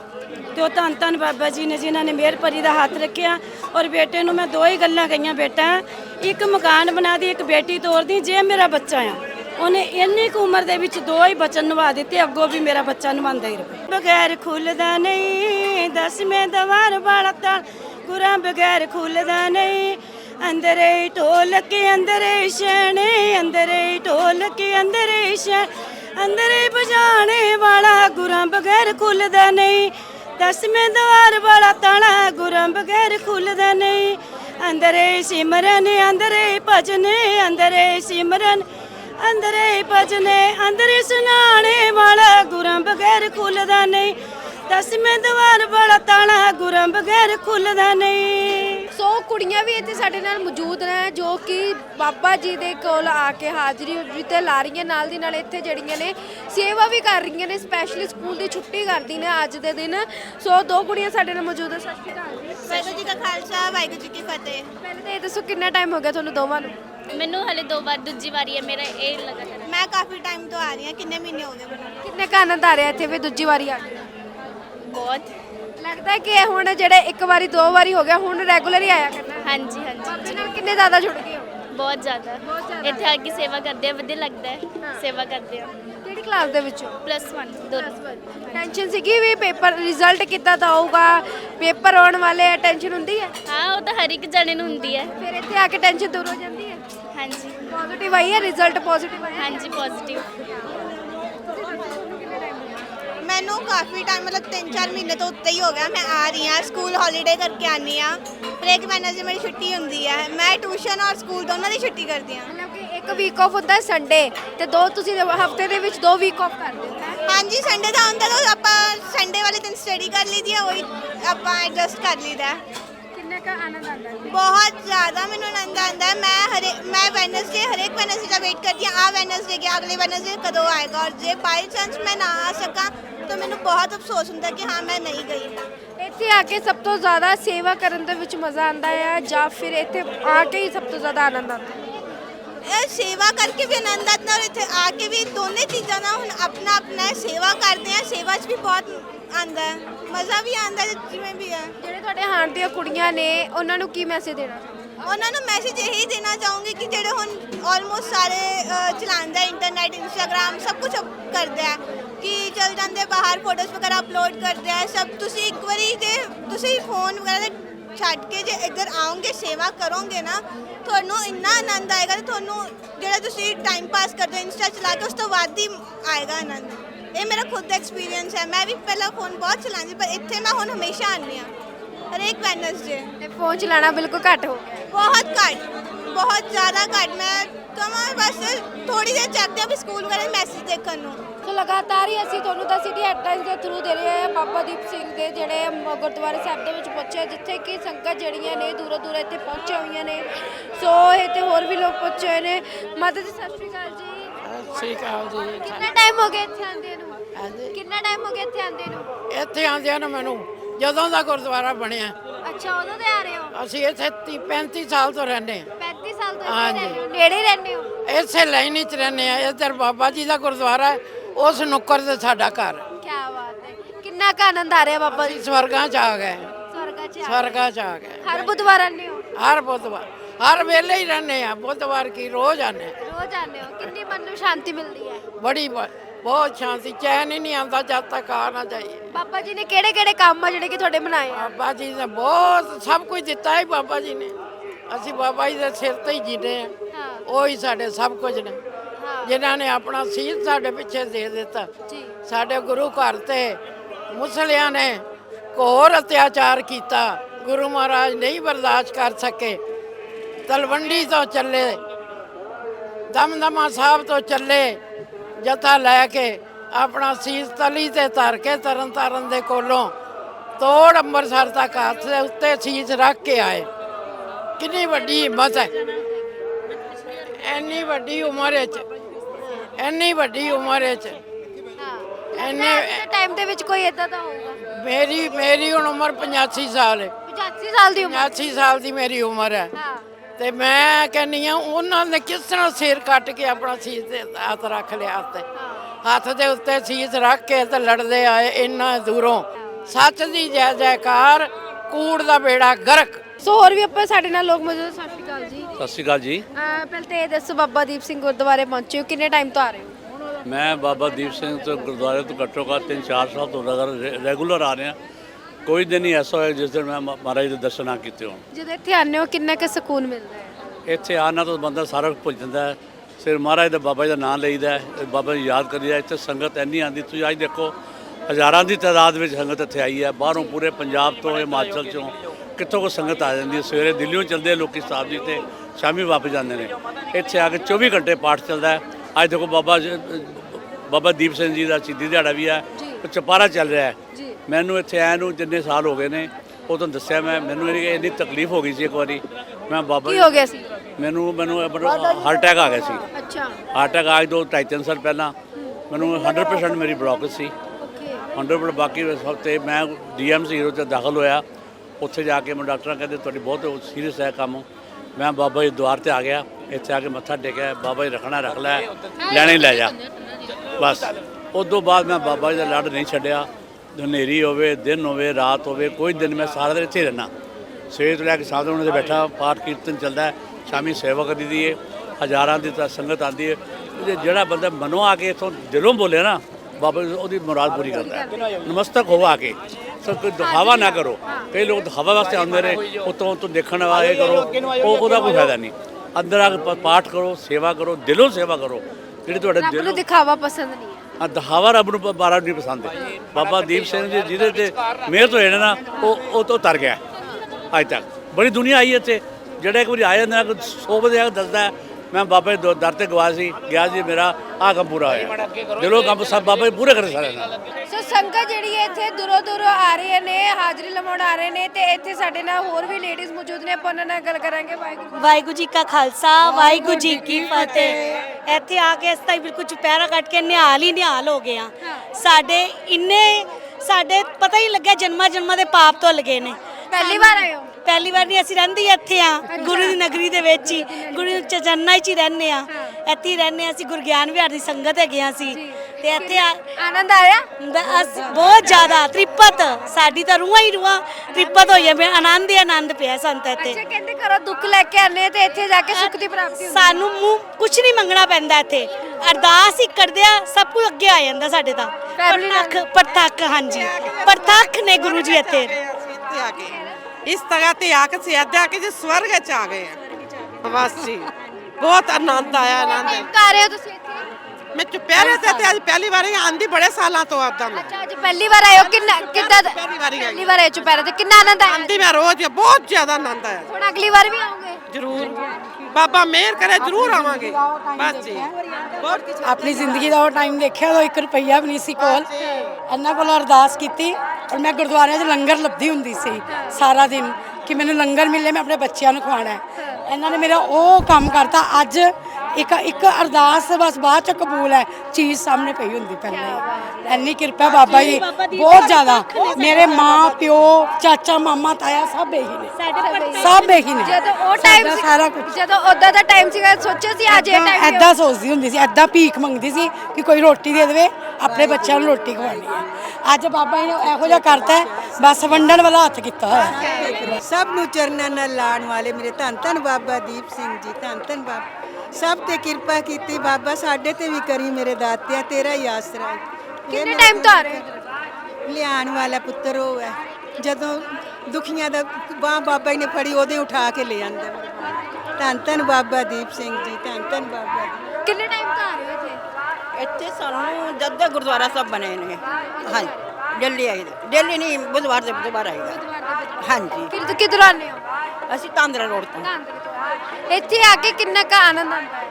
ਤੇ ਉਹ ਧੰਨ ਧੰਨ ਬਾਬਾ ਜੀ ਨੇ ਜਿਨ੍ਹਾਂ ਨੇ ਮਿਹਰ ਭਰੀ ਦਾ ਹੱਥ ਰੱਖਿਆ ਔਰ ਬੇਟੇ ਨੂੰ ਮੈਂ ਦੋ ਹੀ ਗੱਲਾਂ ਕਹੀਆਂ ਬੇਟਾ, ਇੱਕ ਮਕਾਨ ਬਣਾ ਦੀ, ਇੱਕ ਬੇਟੀ ਤੋਰਦੀ ਜੇ ਮੇਰਾ ਬੱਚਾ ਆ। ਉਹਨੇ ਇੰਨੀ ਕੁ ਉਮਰ ਦੇ ਵਿੱਚ ਦੋ ਹੀ ਬਚਨ ਨਿਭਾ ਦਿੱਤੇ, ਅੱਗੋਂ ਵੀ ਮੇਰਾ ਬੱਚਾ ਨਿਭਾਉਂਦਾ ਹੀ ਰਹੇ। ਬਗੈਰ ਖੁੱਲਦਾ ਨਹੀਂ ਦਸਵੇਂ ਦਵਾਰ ਵਾਲਾ ਤਾਂ ਗੁਰਾਂ ਬਗੈਰ ਖੁੱਲਦਾ ਨਹੀਂ ਅੰਦਰੇ ਢੋਲਕ ਅੰਦਰੇ ਸ਼ਣੇ ਅੰਦਰੇ ਢੋਲਕ ਅੰਦਰੇ ਸ਼ਣ ਅੰਦਰੇ ਬਜਾਣੇ ਵਾਲਾ ਗੁਰਾਂ ਬਗੈਰ ਖੁੱਲਦਾ ਨਹੀਂ। ਦਸਵੇਂ ਦਵਾਰ ਵਾਲਾ ਤਾਲਾ ਗੁਰਾਂ ਬਗੈਰ ਖੁੱਲਦਾ ਨਹੀਂ। ਅੰਦਰੇ ਸਿਮਰਨ, ਅੰਦਰੇ ਭਜਨ, ਅੰਦਰੇ ਸਿਮਰਨ, ਅੰਦਰੇ ਭਜਨ, ਅੰਦਰੇ ਸੁਨਾਣੇ ਵਾਲਾ ਗੁਰਾਂ ਬਗੈਰ ਖੁੱਲਦਾ ਨਹੀਂ। ਦਸਵੇਂ ਦਵਾਰ ਵਾਲਾ ਤਾਲਾ ਗੁਰਾਂ ਬਗੈਰ ਖੁੱਲਦਾ ਨਹੀਂ। ਸੋ ਕੁੜੀਆਂ ਵੀ ਇੱਥੇ ਸਾਡੇ ਨਾਲ ਮੌਜੂਦ ਨੇ ਜੋ ਕਿ ਬਾਬਾ ਜੀ ਦੇ ਕੋਲ ਆ ਕੇ ਹਾਜ਼ਰੀ ਜਿੱਤੇ ਲਾ ਰਹੀਆਂ ਨਾਲ ਦੀ ਨਾਲ ਇੱਥੇ ਜਿਹੜੀਆਂ ਨੇ ਸੇਵਾ ਵੀ ਕਰ ਰਹੀਆਂ ਨੇ ਸਪੈਸ਼ਲੀ ਸਕੂਲ ਦੀ ਛੁੱਟੀ ਕਰਦੀ ਨੇ ਅੱਜ ਦੇ ਦਿਨ। ਸੋ ਦੋ ਕੁੜੀਆਂ ਸਾਡੇ ਨਾਲ ਮੌਜੂਦ ਹੈ ਸਤਿ ਸ਼੍ਰੀ ਅਕਾਲ ਜੀ। ਵਾਹਿਗੁਰੂ ਜੀ ਕਾ ਖਾਲਸਾ ਵਾਹਿਗੁਰੂ ਜੀ ਕੀ ਫਤਿਹ। ਪਹਿਲੇ ਤਾਂ ਇਹ ਦੱਸੋ ਕਿੰਨਾ ਟਾਈਮ ਹੋ ਗਿਆ ਤੁਹਾਨੂੰ ਦੋਵਾਂ ਨੂੰ? ਮੈਨੂੰ ਹਲੇ ਦੋ ਵਾਰ ਦੂਜੀ ਵਾਰੀ ਹੈ ਮੇਰਾ ਇਹ ਲਗਾਤਾਰ। ਮੈਂ ਕਾਫੀ ਟਾਈਮ ਤੋਂ ਆ ਰਹੀ ਹਾਂ ਕਿੰਨੇ ਮਹੀਨੇ ਹੋ ਗਏ ਮੈਨੂੰ? ਕਿੰਨੇ ਕੁ ਆਨੰਦ ਆ ਰਿਹਾ ਇੱਥੇ ਵੀ ਦੂਜੀ ਵਾਰੀ ਆ ਕੇ? ਬਹੁਤ। ਲੱਗਦਾ ਕਿ ਹੁਣ ਜਿਹੜੇ ਇੱਕ ਵਾਰੀ ਦੋ ਵਾਰੀ ਹੋ ਗਿਆ ਹੁਣ ਰੈਗੂਲਰ ਹੀ ਆਇਆ ਕਰਨਾ ਹਾਂਜੀ ਹਾਂਜੀ। ਬਾਬੇ ਨਾਲ ਕਿੰਨੇ ਜ਼ਿਆਦਾ ਜੁੜ ਗਏ ਹੋ? ਬਹੁਤ ਜ਼ਿਆਦਾ। ਇੱਥੇ ਆ ਕੇ ਸੇਵਾ ਕਰਦੇ ਆ ਵਧੀਆ ਲੱਗਦਾ ਹੈ। ਸੇਵਾ ਕਰਦੇ ਆ। ਕਿਹੜੀ ਕਲਾਸ ਦੇ ਵਿੱਚੋਂ ਪਲੱਸ 1 ਦੋਨੋਂ ਟੈਨਸ਼ਨ ਸੀਗੀ ਵੀ ਪੇਪਰ ਰਿਜ਼ਲਟ ਕਿੱਦਾਂ ਦਾ ਆਊਗਾ ਪੇਪਰ ਆਉਣ ਵਾਲੇ ਟੈਨਸ਼ਨ ਹੁੰਦੀ ਹੈ? ਹਾਂ ਉਹ ਤਾਂ ਹਰ ਇੱਕ ਜਣੇ ਨੂੰ ਹੁੰਦੀ ਹੈ। ਫਿਰ ਇੱਥੇ ਆ ਕੇ ਟੈਨਸ਼ਨ ਦੂਰ ਹੋ ਜਾਂਦੀ ਹੈ? ਹਾਂਜੀ। ਪੋਜ਼ਿਟਿਵ ਆਈ ਹੈ ਰਿਜ਼ਲਟ ਪੋਜ਼ਿਟਿਵ ਆਇਆ ਹਾਂਜੀ ਪੋਜ਼ਿਟਿਵ ਮੈਨੂੰ ਕਾਫੀ ਟਾਈਮ ਮਤਲਬ 3-4 ਮਹੀਨੇ ਤੋਂ ਉੱਤੇ ਹੀ ਹੋ ਗਿਆ ਮੈਂ ਆ ਰਹੀ ਹਾਂ ਸਕੂਲ ਹੌਲੀਡੇ ਕਰਕੇ ਆਨੀ ਆ ਫਿਰ ਇੱਕ ਮਹੀਨੇ ਦੀ ਮੇਰੀ ਛੁੱਟੀ ਹੁੰਦੀ ਹੈ ਮੈਂ ਟਿਊਸ਼ਨ ਔਰ ਸਕੂਲ ਦੋਨਾਂ ਦੀ ਛੁੱਟੀ ਕਰਦੀ ਹਾਂ ਮਤਲਬ ਕਿ ਇੱਕ ਵੀਕ ਆਫ ਹੁੰਦਾ ਹੈ ਸੰਡੇ ਤੇ ਦੋ ਤੁਸੀਂ ਹਫ਼ਤੇ ਦੇ ਵਿੱਚ ਦੋ ਵੀਕ ਆਫ ਕਰਦੇ ਹੋ ਹੈਂ? ਹਾਂਜੀ ਸੰਡੇ ਦਾ ਹੁੰਦਾ ਤਾਂ ਆਪਾਂ ਸੰਡੇ ਵਾਲੇ ਦਿਨ ਸਟੱਡੀ ਕਰ ਲਈਦੀ ਹੈ ਉਹੀ ਆਪਾਂ ਐਡਜਸਟ ਕਰ ਲਈਦਾ ਹੈ। ਕਿੰਨਾ ਕੁ ਆਨੰਦ ਆਉਂਦਾ ਹੈ। ਬਹੁਤ ਜ਼ਿਆਦਾ ਮੈਨੂੰ ਆਨੰਦ ਆਉਂਦਾ ਹੈ। ਮੈਂ ਹਰੇ ਮੈਂ ਵੈਨਸਡੇ ਹਰੇਕ ਵੈਨਸਡੇ ਦਾ ਵੇਟ ਕਰਦੀ ਹਾਂ। ਆ ਵੈਨਸਡੇ ਗਿਆ ਅਗਲੇ ਵੈਨਸਡੇ ਕਦੋਂ ਆਏਗਾ? ਔਰ ਜੇ ਬਾਈ ਚਾਂਸ ਮੈਂ ਨਾ ਆ ਸਕਾਂ ਤਾਂ ਮੈਨੂੰ ਬਹੁਤ ਅਫਸੋਸ ਹੁੰਦਾ ਕਿ ਹਾਂ ਮੈਂ ਨਹੀਂ ਗਈ। ਇੱਥੇ ਆ ਕੇ ਸਭ ਤੋਂ ਜ਼ਿਆਦਾ ਸੇਵਾ ਕਰਨ ਦੇ ਵਿੱਚ ਮਜ਼ਾ ਆਉਂਦਾ ਹੈ ਜਾਂ ਫਿਰ ਇੱਥੇ ਆ ਕੇ ਹੀ ਸਭ ਤੋਂ ਜ਼ਿਆਦਾ ਆਨੰਦ ਆਉਂਦਾ ਹੈ? ਇਹ ਸੇਵਾ ਕਰਕੇ ਵੀ ਆਨੰਦ ਆਉਂਦਾ ਔਰ ਇੱਥੇ ਆ ਕੇ ਵੀ ਦੋਨੇ ਚੀਜ਼ਾਂ ਦਾ ਹੁਣ ਆਪਣਾ ਆਪਣਾ ਹੈ। ਸੇਵਾ ਕਰਦੇ ਆ ਸੇਵਾ 'ਚ ਵੀ ਬਹੁਤ ਆਉਂਦਾ ਹੈ। ਮਜ਼ਾ ਵੀ ਆਉਂਦਾ ਹੈ ਜਿਵੇਂ ਵੀ ਹੈ। ਜਿਹੜੇ ਤੁਹਾਡੇ ਹਾਣ ਦੀਆਂ ਕੁੜੀਆਂ ਨੇ ਉਹਨਾਂ ਨੂੰ ਕੀ ਮੈਸੇਜ ਦੇਣਾ ਉਹਨਾਂ ਨੂੰ ਮੈਸੇਜ ਇਹੀ ਦੇਣਾ ਚਾਹੂੰਗੀ ਕਿ ਜਿਹੜੇ ਹੁਣ ਆਲਮੋਸਟ ਸਾਰੇ ਅ, ਚਲਾਉਂਦੇ ਆ ਇੰਟਰਨੈਟ ਇੰਸਟਾਗ੍ਰam ਸਭ ਕੁਝ ਕਰਦੇ ਆ ਕਿ ਚਲ ਜਾਂਦੇ ਆ ਬਾਹਰ ਫੋਟੋਜ਼ ਵਗੈਰਾ ਅਪਲੋਡ ਕਰਦੇ ਆ ਸਭ ਤੁਸੀਂ ਇੱਕ ਵਾਰੀ ਜੇ ਤੁਸੀਂ ਫੋਨ ਵਗੈਰਾ ਤੇ ਛੱਡ ਕੇ ਜੇ ਇੱਧਰ ਆਓਗੇ ਸੇਵਾ ਕਰੋਗੇ ਨਾ ਤੁਹਾਨੂੰ ਇੰਨਾ ਆਨੰਦ ਆਏਗਾ ਤੇ ਤੁਹਾਨੂੰ ਜਿਹੜਾ ਤੁਸੀਂ ਟਾਈਮ ਪਾਸ ਕਰਦੇ ਹੋ ਇੰਸਟਾ ਚਲਾ ਕੇ ਉਸ ਤੋਂ ਵੱਧ ਹੀ ਆਏਗਾ ਆਨੰਦ। ਇਹ ਮੇਰਾ ਖੁਦ ਦਾ ਐਕਸਪੀਰੀਅੰਸ ਹੈ। ਮੈਂ ਵੀ ਪਹਿਲਾਂ ਫੋਨ ਬਹੁਤ ਚਲਾਉਂਦੀ ਪਰ ਇੱਥੇ ਮੈਂ ਹੁਣ ਹਮੇਸ਼ਾ ਆਉਂਦੀ ਹਾਂ। ਹਰੇਕ ਵੈਨਸਡੇ ਤੇ ਫੋਨ ਚਲਾਉਣਾ ਬਿਲਕੁਲ ਘੱਟ ਹੋ ਗਿਆ। ਬਹੁਤ ਘੱਟ ਬਹੁਤ ਜ਼ਿਆਦਾ ਘੱਟ। ਮੈਂ ਕਮਾਂ ਬਸ ਥੋੜੀ ਦੇਰ ਚੱਕਦੇ ਆ ਵੀ ਸਕੂਲ ਵਗੈਰਾ ਮੈਸੇਜ ਦੇਖਣ ਨੂੰ। ਸੋ ਲਗਾਤਾਰ ਹੀ ਅਸੀਂ ਤੁਹਾਨੂੰ ਦਾ ਸਿਟੀ ਹੈਡਲਾਈਨਸ ਦੇ ਥਰੂ ਦੇ ਰਹੇ ਹਾਂ। ਬਾਬਾ ਦੀਪ ਸਿੰਘ ਦੇ ਜਿਹੜੇ ਗੁਰਦੁਆਰੇ ਸਾਹਿਬ ਦੇ ਵਿੱਚ ਪਹੁੰਚੇ ਜਿੱਥੇ ਕਿ ਸੰਗਤ ਜਿਹੜੀਆਂ ਨੇ ਦੂਰੋਂ ਦੂਰੋਂ ਇੱਥੇ ਪਹੁੰਚੀਆਂ ਹੋਈਆਂ ਨੇ। ਸੋ ਇੱਥੇ ਹੋਰ ਵੀ ਲੋਕ ਪਹੁੰਚੇ ਨੇ। ਮਾਤਾ ਜੀ ਸਤਿ ਸ਼੍ਰੀ ਅਕਾਲ ਜੀ। ਸ਼੍ਰੀ ਅਕਾਲ ਜੀ। ਕਿੰਨਾ ਟਾਈਮ ਹੋ ਗਿਆ ਇੱਥੇ ਆਂਦੇ ਨੂੰ? ਕਿੰਨਾ ਟਾਈਮ ਹੋ ਗਿਆ ਇੱਥੇ ਆਂਦੇ ਨੂੰ? ਇੱਥੇ ਆਉਂਦਿਆਂ ਨੂੰ ਮੈਨੂੰ ਜਦੋਂ ਦਾ ਗੁਰਦੁਆਰਾ ਬਣਿਆ। ਅੱਛਾ ਉਦੋਂ ਦੇ ਆ ਰਹੇ ਹੋ? ਅਸੀਂ ਇੱਥੇ 30 35 ਸਾਲ ਤੋਂ ਰਹਿੰਦੇ 35 ਸਾਲ ਤੋਂ ਇੱਥੇ। ਰਹਿੰਦੇ ਹੋ? ਨੇੜੇ ਹੀ ਰਹਿੰਦੇ ਹੋ? ਹਾਂ ਇਸੇ ਲਾਈਨ 'ਚ ਰਹਿੰਦੇ ਆ ਇੱਧਰ ਬਾਬਾ ਜੀ ਦਾ ਗੁਰਦੁਆਰਾ ਹੈ ਉਸ ਨੁੱਕਰ ਤੇ ਸਾਡਾ ਘਰ ਹੈ। ਕੀ ਬਾਤ ਹੈ। ਕਿੰਨਾ ਕੁ ਆਨੰਦ ਆ ਰਿਹਾ ਬਾਬਾ ਜੀ? ਸਵਰਗਾਂ 'ਚ ਆ ਗਏ। ਸਵਰਗਾ ਚ ਆ ਸਵਰਗਾਂ 'ਚ ਆ ਗਏ। ਹਰ ਬੁੱਧਵਾਰ ਆਉਂਦੇ ਹੋ? ਹਰ ਬੁੱਧਵਾਰ। ਹਰ ਵੇਲੇ ਹੀ ਰਹਿੰਦੇ ਆ ਬੁੱਧਵਾਰ ਕੀ ਰੋਜ਼ ਆਨੇ ਰੋਜ਼ ਆਉਂਦੇ ਹੋ ਕਿੰਨੀ ਮਨ ਨੂੰ ਸ਼ਾਂਤੀ ਮਿਲਦੀ ਹੈ? ਬੜੀ ਬ- ਬਹੁਤ ਸ਼ਾਂਤੀ ਚੈਨ ਹੀ ਨਹੀਂ ਆਉਂਦਾ ਜਦ ਤੱਕ ਆ ਨਾ ਜਾਈਏ। ਬਾਬਾ ਜੀ ਨੇ ਕਿਹੜੇ ਕਿਹੜੇ ਕੰਮ ਆ ਜਿਹੜੇ ਕਿ ਤੁਹਾਡੇ ਬਣਾਏ ਆ? ਬਾਬਾ ਜੀ ਨੇ ਬਹੁਤ ਸਭ ਕੁਝ ਦਿੱਤਾ ਹੀ ਬਾਬਾ ਜੀ ਨੇ। ਅਸੀਂ ਬਾਬਾ ਜੀ ਦੇ ਸਿਰ ਤੇ ਹੀ ਜੀਨੇ ਆ। ਹਾਂ। ਉਹ ਹੀ ਸਾਡੇ ਸਭ ਕੁਝ ਨੇ। ਹਾਂ। ਜਿਨ੍ਹਾਂ ਨੇ ਆਪਣਾ ਸੀਸ ਸਾਡੇ ਪਿੱਛੇ ਦੇ ਦਿੱਤਾ। ਜੀ। ਸਾਡੇ ਗੁਰੂ ਘਰ ਤੇ ਮੁਸਲਿਆਂ ਨੇ ਘੋਰ ਅਤਿਆਚਾਰ ਕੀਤਾ। ਗੁਰੂ ਮਹਾਰਾਜ ਨਹੀਂ ਬਰਦਾਸ਼ਤ ਕਰ ਸਕੇ। ਤਲਵੰਡੀ ਤੋਂ ਚੱਲੇ ਦਮਦਮਾ ਸਾਹਿਬ ਤੋਂ ਚੱਲੇ ਜਥਾ ਲੈ ਕੇ ਆਪਣਾ ਸੀਸ ਤਲੀ ਤੇ ਧਰ ਕੇ ਤਰਨ ਤਾਰਨ ਦੇ ਕੋਲੋਂ ਤੋੜ ਅੰਮ੍ਰਿਤਸਰ ਤੱਕ ਹੱਥ ਦੇ ਉੱਤੇ ਸੀਸ ਰੱਖ ਕੇ ਆਏ। ਕਿੰਨੀ ਵੱਡੀ ਹਿੰਮਤ ਹੈ। ਇੰਨੀ ਵੱਡੀ ਉਮਰ ਵਿੱਚ ਇੰਨੀ ਵੱਡੀ ਉਮਰ ਵਿੱਚ। ਹਾਂ। ਇੰਨੇ ਟਾਈਮ ਦੇ ਵਿੱਚ ਕੋਈ ਇਦਾਂ ਦਾ ਹੋਊਗਾ। ਮੇਰੀ ਮੇਰੀ ਹੁਣ ਉਮਰ 85 ਸਾਲ ਹੈ। 85 ਸਾਲ ਦੀ ਉਮਰ। 85 ਸਾਲ ਦੀ ਮੇਰੀ ਉਮਰ ਹੈ। ਹਾਂ। ਤੇ ਮੈਂ ਕਹਿੰਨੀ ਆ ਉਹਨਾਂ ਨੇ ਕਿਸ ਤਰ੍ਹਾਂ ਸਿਰ ਕੱਟ ਕੇ ਆਪਣਾ ਸੀਸ ਤੇ ਹੱਥ ਰੱਖ ਲਿਆ ਤੇ। ਹੱਥ ਦੇ ਉੱਤੇ ਸੀਸ ਰੱਖ ਕੇ ਤੇ ਲੜਦੇ ਆਏ ਇੰਨਾ ਦੂਰੋਂ। ਸੱਚ ਦੀ ਜੈ ਜੈਕਾਰ ਕੂੜ ਦਾ ਬੇੜਾ ਗਰਕ। ਸੋ ਹੋਰ ਵੀ ਆਪਾਂ ਸਾਡੇ ਨਾਲ ਲੋਕ ਮੌਜੂਦ ਸਤਿ ਸ਼੍ਰੀ ਅਕਾਲ ਜੀ। ਸਤਿ ਸ਼੍ਰੀ ਅਕਾਲ ਜੀ। ਪਹਿਲਾਂ ਤੇ ਇਹ ਦੱਸੋ ਬਾਬਾ ਦੀਪ ਸਿੰਘ ਗੁਰਦੁਆਰੇ ਪਹੁੰਚੇ ਹੋ ਕਿੰਨੇ ਟਾਈਮ ਤੋਂ ਆ ਰਹੇ ਹੋ? ਮੈਂ ਬਾਬਾ ਦੀਪ ਸਿੰਘ ਤੋਂ ਗੁਰਦੁਆਰੇ ਤੋਂ ਘੱਟੋ ਘੱਟ 3-4 ਸਾਲ ਤੋਂ ਲਗਾਤਾਰ ਰੈਗੂਲਰ ਆ ਰਿਹਾ। ਕੋਈ ਦਿਨ ਨਹੀਂ ਐਸਾ ਹੋਇਆ ਜਿਸ ਦਿਨ ਮੈਂ ਮ- ਮਹਾਰਾਜ ਦੇ ਦਰਸ਼ਨ ਨਾ ਕੀਤੇ ਹੋਣ। ਜਦੋਂ ਇੱਥੇ ਆਉਂਦੇ ਹੋ ਕਿੰਨਾ ਕੁ ਸਕੂਨ ਮਿਲਦਾ ਹੈ? ਇੱਥੇ ਆਉਣਾ ਤਾਂ ਬੰਦਾ ਸਾਰਾ ਕੁਝ ਭੁੱਲ ਜਾਂਦਾ ਹੈ। ਸਿਰ ਮਹਾਰਾਜ ਦੇ ਬਾਬਾ ਜੀ ਦਾ ਨਾਮ ਲਈਦਾ ਹੈ, ਬਾਬਾ ਜੀ ਯਾਦ ਕਰੀਦਾ ਇੱਥੇ ਸੰਗਤ ਇੰਨੀ ਆਂਦੀ ਤੁਸੀਂ ਅੱਜ ਦੇਖੋ ਹਜ਼ਾਰਾਂ ਦੀ ਤਾਦਾਦ ਵਿੱਚ ਸੰਗਤ ਇੱਥੇ ਆਈ ਹੈ। ਬਾਹਰੋਂ ਪੂਰੇ ਪੰਜਾਬ ਤੋਂ ਹਿਮਾਚਲ ਚੋਂ ਕਿੱਥੋਂ ਕੋ ਸੰਗਤ ਆ ਜਾਂਦੀ ਹੈ? ਸਵੇਰੇ ਦਿੱਲੀੋਂ ਚੱਲਦੇ ਆ ਲੋਕੀ ਸਾਹਿਬ ਜੀ ਤੇ ਸ਼ਾਮੀ ਵਾਪਸ ਜਾਂਦੇ ਨੇ। ਇੱਥੇ ਆ ਕੇ 24 ਘੰਟੇ ਪਾਠ ਚੱਲਦਾ ਹੈ। ਅੱਜ ਦੇਖੋ ਬਾਬਾ ਜੀ- ਬਾਬਾ ਦੀਪ ਸਿੰਘ ਜੀ ਦਾ ਸ਼ਹੀਦੀ ਦਿਹਾੜਾ ਵੀ ਹੈ। ਉਹ ਚਪਾਰਾ ਚੱਲ ਰਿਹਾ ਹੈ। ਮੈਨੂੰ ਇੱਥੇ ਆਇਆ ਨੂੰ ਜਿੰਨੇ ਸਾਲ ਹੋ ਗਏ ਨੇ ਉਹ ਤੁਹਾਨੂੰ ਦੱਸਿਆ ਮੈਂ ਮੈਨੂੰ ਇੰਨੀ ਇੰਨੀ ਤਕਲੀਫ ਹੋ ਗਈ ਸੀ ਇੱਕ ਵਾਰੀ। ਮੈਂ ਬਾਬਾ ਕੀ ਹੋ ਗਿਆ ਸੀ? ਮੈਨੂੰ ਮੈਨੂੰ ਹਾਰਟ ਅਟੈਕ ਆ ਗਿਆ ਸੀ। ਅੱਛਾ। ਹਾਰਟ ਅਟੈਕ ਆਜ ਤੋਂ ਢਾਈ ਤਿੰਨ ਸਾਲ ਪਹਿਲਾਂ। ਮੈਨੂੰ 100% ਮੇਰੀ ਬਲੌਕ ਸੀ। ਓਕੇ 100% ਬਾਕੀ ਸਭ ਤੇ ਮੈਂ ਡੀਐਮਸੀ ਹੀਰੋ 'ਚ ਦਾਖਲ ਹੋਇਆ। ਉੱਥੇ ਜਾ ਕੇ ਮੈਨੂੰ ਡਾਕਟਰਾਂ ਕਹਿੰਦੇ ਤੁਹਾਡੀ ਬਹੁਤ ਸੀਰੀਅਸ ਹੈ ਕੰਮ। ਮੈਂ ਬਾਬਾ ਜੀ ਦੁਆਰ ਤੇ ਆ ਗਿਆ। ਇੱਥੇ ਆ ਕੇ ਮੱਥਾ ਟੇਕਿਆ ਬਾਬਾ ਜੀ ਰੱਖਣਾ ਰੱਖ ਲੈ ਲੈਣਾ ਲੈ ਜਾ। ਬਸ। ਉਸ ਤੋਂ ਬਾਅਦ ਮੈਂ ਬਾਬਾ ਜੀ ਦਾ ਲੜ ਨਹੀਂ ਛੱਡਿਆ। ਹਨੇਰੀ ਹੋਵੇ ਦਿਨ ਹੋਵੇ ਰਾਤ ਹੋਵੇ ਕੋਈ ਦਿਨ ਮੈਂ ਸਾਰਾ ਦਿਨ ਇੱਥੇ ਰਹਿਣਾ ਸਵੇਰ ਤੋਂ ਲੈ ਕੇ ਸ਼ਾਮ ਤੱਕ ਉਹਨਾਂ ਦੇ ਬੈਠਾ ਪਾਠ ਕੀਰਤਨ ਚੱਲਦਾ ਸ਼ਾਮੀ ਸੇਵਾ ਕਰੀ ਦੀ ਹੈ ਹਜ਼ਾਰਾਂ ਦੀ ਤਾਂ ਸੰਗਤ ਆਉਂਦੀ ਹੈ ਜਿਹੜਾ ਬੰਦਾ ਮਨੋਂ ਆ ਕੇ ਇਥੋਂ ਦਿਲੋਂ ਬੋਲੇ ਨਾ ਬਾਬਾ ਉਹਦੀ ਮੁਰਾਦ ਪੂਰੀ ਕਰਦਾ ਹੈ। ਨਮਸਤਕ ਹੋ ਆ ਕੇ। ਸਭ ਕੋਈ ਦਿਖਾਵਾ ਨਾ ਕਰੋ। ਕਈ ਲੋਕ ਦਿਖਾਵਾ ਵਾਸਤੇ ਆਉਂਦੇ ਨੇ ਉਤੋਂ ਤੋਂ ਦੇਖਣ ਵਾਲੇ ਕਰੋ ਉਹ ਉਹਦਾ ਕੋਈ ਫਾਇਦਾ ਨਹੀਂ। ਅੰਦਰ ਆ ਕੇ ਪਾਠ ਕਰੋ ਸੇਵਾ ਕਰੋ ਦਿਲੋਂ ਸੇਵਾ ਕਰੋ। ਜਿਹੜੀ ਤੁਹਾਡੇ ਰੱਬ ਦਿਲ ਨੂੰ ਦਿਖਾਵਾ ਪਸੰਦ ਨਹੀਂ ਆ ਦਿਖਾਵਾ ਰੱਬ ਨੂੰ ਬਾਰਾ ਨਹੀਂ ਪਸੰਦ ਹੈ। ਬਾਬਾ ਦੀਪ ਸਿੰਘ ਜੀ, ਜਿਹਦੇ ਤੇ ਮਿਹਰ ਹੋਏ ਨੇ ਨਾ, ਉਹ ਉਹ ਤੋਂ ਤਰ ਗਿਆ ਅੱਜ ਤੱਕ। ਬੜੀ ਦੁਨੀਆ ਆਈ ਇੱਥੇ। ਜਿਹੜਾ ਇੱਕ ਵਾਰੀ ਆ ਜਾਂਦਾ ਕੋਈ ਸੌ ਵਜੇ ਆ ਦੱਸਦਾ ਮੈਂ ਬਾਬਾ ਦੇ ਦਰ ਤੇ ਗਵਾ ਸੀ ਗਿਆ ਜੀ ਮੇਰਾ ਆਹ ਕੰਮ ਪੂਰਾ ਹੋਇਆ। ਦਿਲੋਂ ਕੰਮ ਸਭ ਬਾਬਾ ਪੂਰੇ ਕਰੇ ਸਾਰੇ ਨਾਲ। ਸੋ ਸੰਗਤ ਜਿਹੜੀ ਹੈ ਇੱਥੇ ਦੂਰੋਂ ਦੂਰੋਂ ਆ ਰਹੇ ਨੇ ਹਾਜ਼ਰੀ ਲਵਾਉਣ ਆ ਰਹੇ ਨੇ ਤੇ ਇੱਥੇ ਸਾਡੇ ਨਾਲ ਹੋਰ ਵੀ ਲੇਡੀਜ਼ ਮੌਜੂਦ ਨੇ ਆਪਾਂ ਉਹਨਾਂ ਨਾਲ ਗੱਲ ਕਰਾਂਗੇ। ਵਾਹਿਗੁਰੂ ਵਾਹਿਗੁਰੂ ਜੀ ਕਾ ਖਾਲਸਾ ਵਾਹਿਗੁਰੂ ਜੀ ਕੀ ਫਤਿਹ। ਇੱਥੇ ਆ ਕੇ ਅਸੀਂ ਤਾਂ ਬਿਲਕੁਲ ਚੁਪਹਿਰਾ ਕੱਟ ਕੇ ਨਿਹਾਲ ਹੀ ਨਿਹਾਲ ਹੋ ਗਏ ਆ ਸਾਡੇ ਇੰਨੇ ਸਾਡੇ ਪਤਾ ਹੀ ਲੱਗਿਆ ਜਨਮਾਂ ਜਨਮਾਂ ਦੇ ਪਾਪ ਧੁੱਲ ਗਏ ਨੇ। ਪਹਿਲੀ ਵਾਰ ਆਏ ਹੋ? ਪਹਿਲੀ ਵਾਰ ਨਹੀਂ ਅਸੀਂ ਰਹਿੰਦੇ ਹੀ ਇੱਥੇ ਆ ਗੁਰੂ ਦੀ ਨਗਰੀ ਦੇ ਵਿੱਚ ਹੀ ਗੁਰੂ ਚਚਨਾ ਚ ਹੀ ਰਹਿੰਦੇ ਆ। ਇੱਥੇ ਹੀ ਰਹਿੰਦੇ ਆ ਅਸੀਂ ਗੁਰਗਿਆਨ ਵਿਹਾਰ ਦੀ ਸੰਗਤ ਹੈਗੇ ਆ ਅਸੀਂ। ਤੇ ਇੱਥੇ ਆ ਆਨੰਦ ਆਇਆ? ਬ- ਅਸ- ਬਹੁਤ ਜ਼ਿਆਦਾ ਤ੍ਰਿਪਤ। ਸਾਡੀ ਤਾਂ ਰੂਹਾਂ ਹੀ ਰੂਹਾਂ ਤ੍ਰਿਪਤ ਹੋਈਆਂ ਪਈਆਂ ਆਨੰਦ ਹੀ ਆਨੰਦ ਪਿਆ ਸਾਨੂੰ ਤਾਂ ਇੱਥੇ। ਅੱਛਾ ਕਹਿੰਦੇ ਘਰੋਂ ਦੁੱਖ ਲੈ ਕੇ ਆਨੇ ਤੇ ਇੱਥੇ ਜਾ ਕੇ ਸੁੱਖ ਦੀ ਪ੍ਰਾਪਤੀ ਹੁੰਦੀ ਸਾਨੂੰ ਮੂੰਹ ਕੁਝ ਨਹੀਂ ਮੰਗਣਾ ਪੈਂਦਾ ਇੱਥੇ। ਅਰਦਾਸ ਹੀ ਕਰਦੇ ਆ ਸਭ ਕੁਝ ਅੱਗੇ ਆ ਜਾਂਦਾ ਸਾਡੇ ਤਾਂ। Family ਨਾਲ। ਪ੍ਰਤੱਖ ਪ੍ਰਤੱਖ ਹਾਂਜੀ। ਪ੍ਰਤੱਖ ਨੇ ਗੁਰੂ ਜੀ ਇੱਥੇ। ਇੱਥੇ ਆ ਕੇ। ਇਸ ਤਰ੍ਹਾਂ ਤੇ ਆ ਕੇ ਸਿਆਦ ਆ ਕੇ ਜੀ ਸਵਰਗ ਚ ਆ ਗਏ ਆ। ਬਸ ਜੀ। ਬਹੁਤ ਆਨੰਦ ਆਇਆ ਆਨੰਦ ਕਰ ਰਹੇ ਹੋ ਤੁਸੀਂ ਇੱਥੇ? ਮੈਂ ਚੁਪਹਿਰੇ ਤੇ ਤੇ ਅੱਜ ਪਹਿਲੀ ਵਾਰੀ ਆਂਦੀ ਬੜੇ ਸਾਲਾਂ ਤੋਂ ਆਦਾ ਮੈਂ। ਅੱਛਾ ਅੱਜ ਪਹਿਲੀ ਵਾਰ ਆਏ ਹੋ? ਕਿੰਨਾ ਕਿੱਦਾਂ ਦਾ- ਪਹਿਲੀ ਵਾਰੀ ਆਈ। ਪਹਿਲੀ ਵਾਰ ਆਏ ਚੁਪਹਿਰੇ ਤੇ ਕਿੰਨਾ ਆਨੰਦ ਆਇਆ? ਆਂਦੀ ਮੈਂ ਰੋਜ਼ ਬਹੁਤ ਜ਼ਿਆਦਾ ਆਨੰਦ ਆਇਆ। ਹੁਣ ਅਗਲੀ ਵਾਰ ਵੀ ਆਉਂਗੇ ਜ਼ਰੂਰ। ਬਾਬਾ ਮਿਹਰ ਕਰੇ ਜ਼ਰੂਰ ਆਵਾਂਗੇ। ਬਸ ਜੀ। ਬਹੁਤ ਕੁਛ ਆਪਣੀ ਜ਼ਿੰਦਗੀ ਦਾ ਉਹ ਟਾਈਮ ਦੇਖਿਆ ਉਹ 1 ਰੁਪਈਆ ਵੀ ਨਹੀਂ ਸੀ ਕੋਲ। ਇਹਨਾਂ ਕੋਲ ਅਰਦਾਸ ਕੀਤੀ। ਔਰ ਮੈਂ ਗੁਰਦੁਆਰਿਆਂ 'ਚ ਲੰਗਰ ਲੱਭਦੀ ਹੁੰਦੀ ਸੀ ਸਾਰਾ ਦਿਨ ਕਿ ਮੈਨੂੰ ਲੰਗਰ ਮਿਲੇ, ਮੈਂ ਆਪਣੇ ਬੱਚਿਆਂ ਨੂੰ ਖਵਾਉਣਾ ਹੈ। ਇਹਨਾਂ ਨੇ ਮੇਰਾ ਉਹ ਕੰਮ ਕਰਤਾ। ਅੱਜ ਇੱਕ ਇੱਕ ਅਰਦਾਸ ਬਸ ਬਾਅਦ ਚ ਕਬੂਲ ਹੈ। ਚੀਜ਼ ਸਾਹਮਣੇ ਪਈ ਹੁੰਦੀ ਪਹਿਲਾਂ ਇੰਨੀ ਕਿਰਪਾ ਬਾਬਾ ਜੀ। ਬਹੁਤ ਜ਼ਿਆਦਾ। ਮੇਰੇ ਮਾਂ ਪਿਓ ਚਾਚਾ ਮਾਮਾ ਤਾਇਆ ਸਭ ਇਹੀ ਨੇ। ਸਭ ਇਹੀ ਨੇ। ਜਦੋਂ ਉਹ ਟਾਈਮ ਸਾਰਾ ਕੁਝ ਜਦੋਂ ਉਦੋਂ ਦਾ ਟਾਈਮ ਸੀਗਾ ਸੋਚਿਆ ਸੀ ਅੱਜ ਇਹ ਟਾਈਮ ਐਦਾਂ ਸੋਚਦੀ ਹੁੰਦੀ ਸੀ। ਐਦਾਂ ਭੀਖ ਮੰਗਦੀ ਸੀ ਕਿ ਕੋਈ ਰੋਟੀ ਦੇ ਦੇਵੇ। ਆਪਣੇ ਬੱਚਿਆਂ ਨੂੰ ਰੋਟੀ ਖਵਾਉਣੀ ਹੈ। ਅੱਜ ਬਾਬਾ ਜੀ ਨੇ ਇਹੋ ਜਿਹਾ ਕਰਤਾ ਬਸ ਵੰਡਣ ਵਾਲਾ ਹੱਥ ਕੀਤਾ ਹੋਇਆ। ਸਭ ਨੂੰ ਚਰਨਾਂ ਨਾਲ ਲਾਣ ਵਾਲੇ ਮੇਰੇ ਧੰਨ ਧੰਨ ਬਾਬਾ ਦੀਪ ਸਿੰਘ ਜੀ। ਧੰਨ ਧੰਨ ਬਾਬਾ। ਸਭ ਤੇ ਕਿਰਪਾ ਕੀਤੀ ਬਾਬਾ ਸਾਡੇ ਤੇ ਵੀ ਕਰੀ ਮੇਰੇ ਦਾਤਿਆ ਤੇਰਾ ਹੀ ਆਸਰਾ ਹੈ। ਕਿੰਨੇ ਟਾਈਮ ਤੋਂ ਆ ਰਹੇ ਹੋ? ਲਿਆਉਣ ਵਾਲਾ ਪੁੱਤਰ ਉਹ ਹੈ। ਜਦੋਂ ਦੁਖੀਆਂ ਦਾ ਬਾਹ ਬਾਬਾ ਜੀ ਨੇ ਫੜੀ ਉਹਦੇ ਉਠਾ ਕੇ ਲੈ ਆਂਦਾ। ਧੰਨ ਧੰਨ ਬਾਬਾ ਦੀਪ ਸਿੰਘ ਜੀ ਧੰਨ ਧੰਨ ਬਾਬਾ ਜੀ ਕਿੰਨੇ ਟਾਈਮ ਤੋਂ ਆ ਰਹੇ ਹੋ ਇੱਥੇ? ਇੱਥੇ ਸਾਨੂੰ ਜਦ ਦੇ ਗੁਰਦੁਆਰਾ ਸਾਹਿਬ ਬਣੇ ਨੇ। ਹਾਂਜੀ ਦਿੱਲੀ ਆਈਦਾ ਦਿੱਲੀ ਨਹੀਂ ਬੁੱਧਵਾਰ ਦੇ ਬੁੱਧਵਾਰ ਆਈਦਾ ਹਾਂਜੀ। ਫਿਰ ਕਿੱਧਰੋਂ ਆਉਂਦੇ ਹੋ? ਅਸੀਂ ਤਾਂਦਰਾ ਰੋਡ ਤੋਂ। ਇੱਥੇ ਆ ਕੇ ਕਿੰਨਾ ਕੁ ਆਨੰਦ ਆਉਂਦਾ ਹੈ?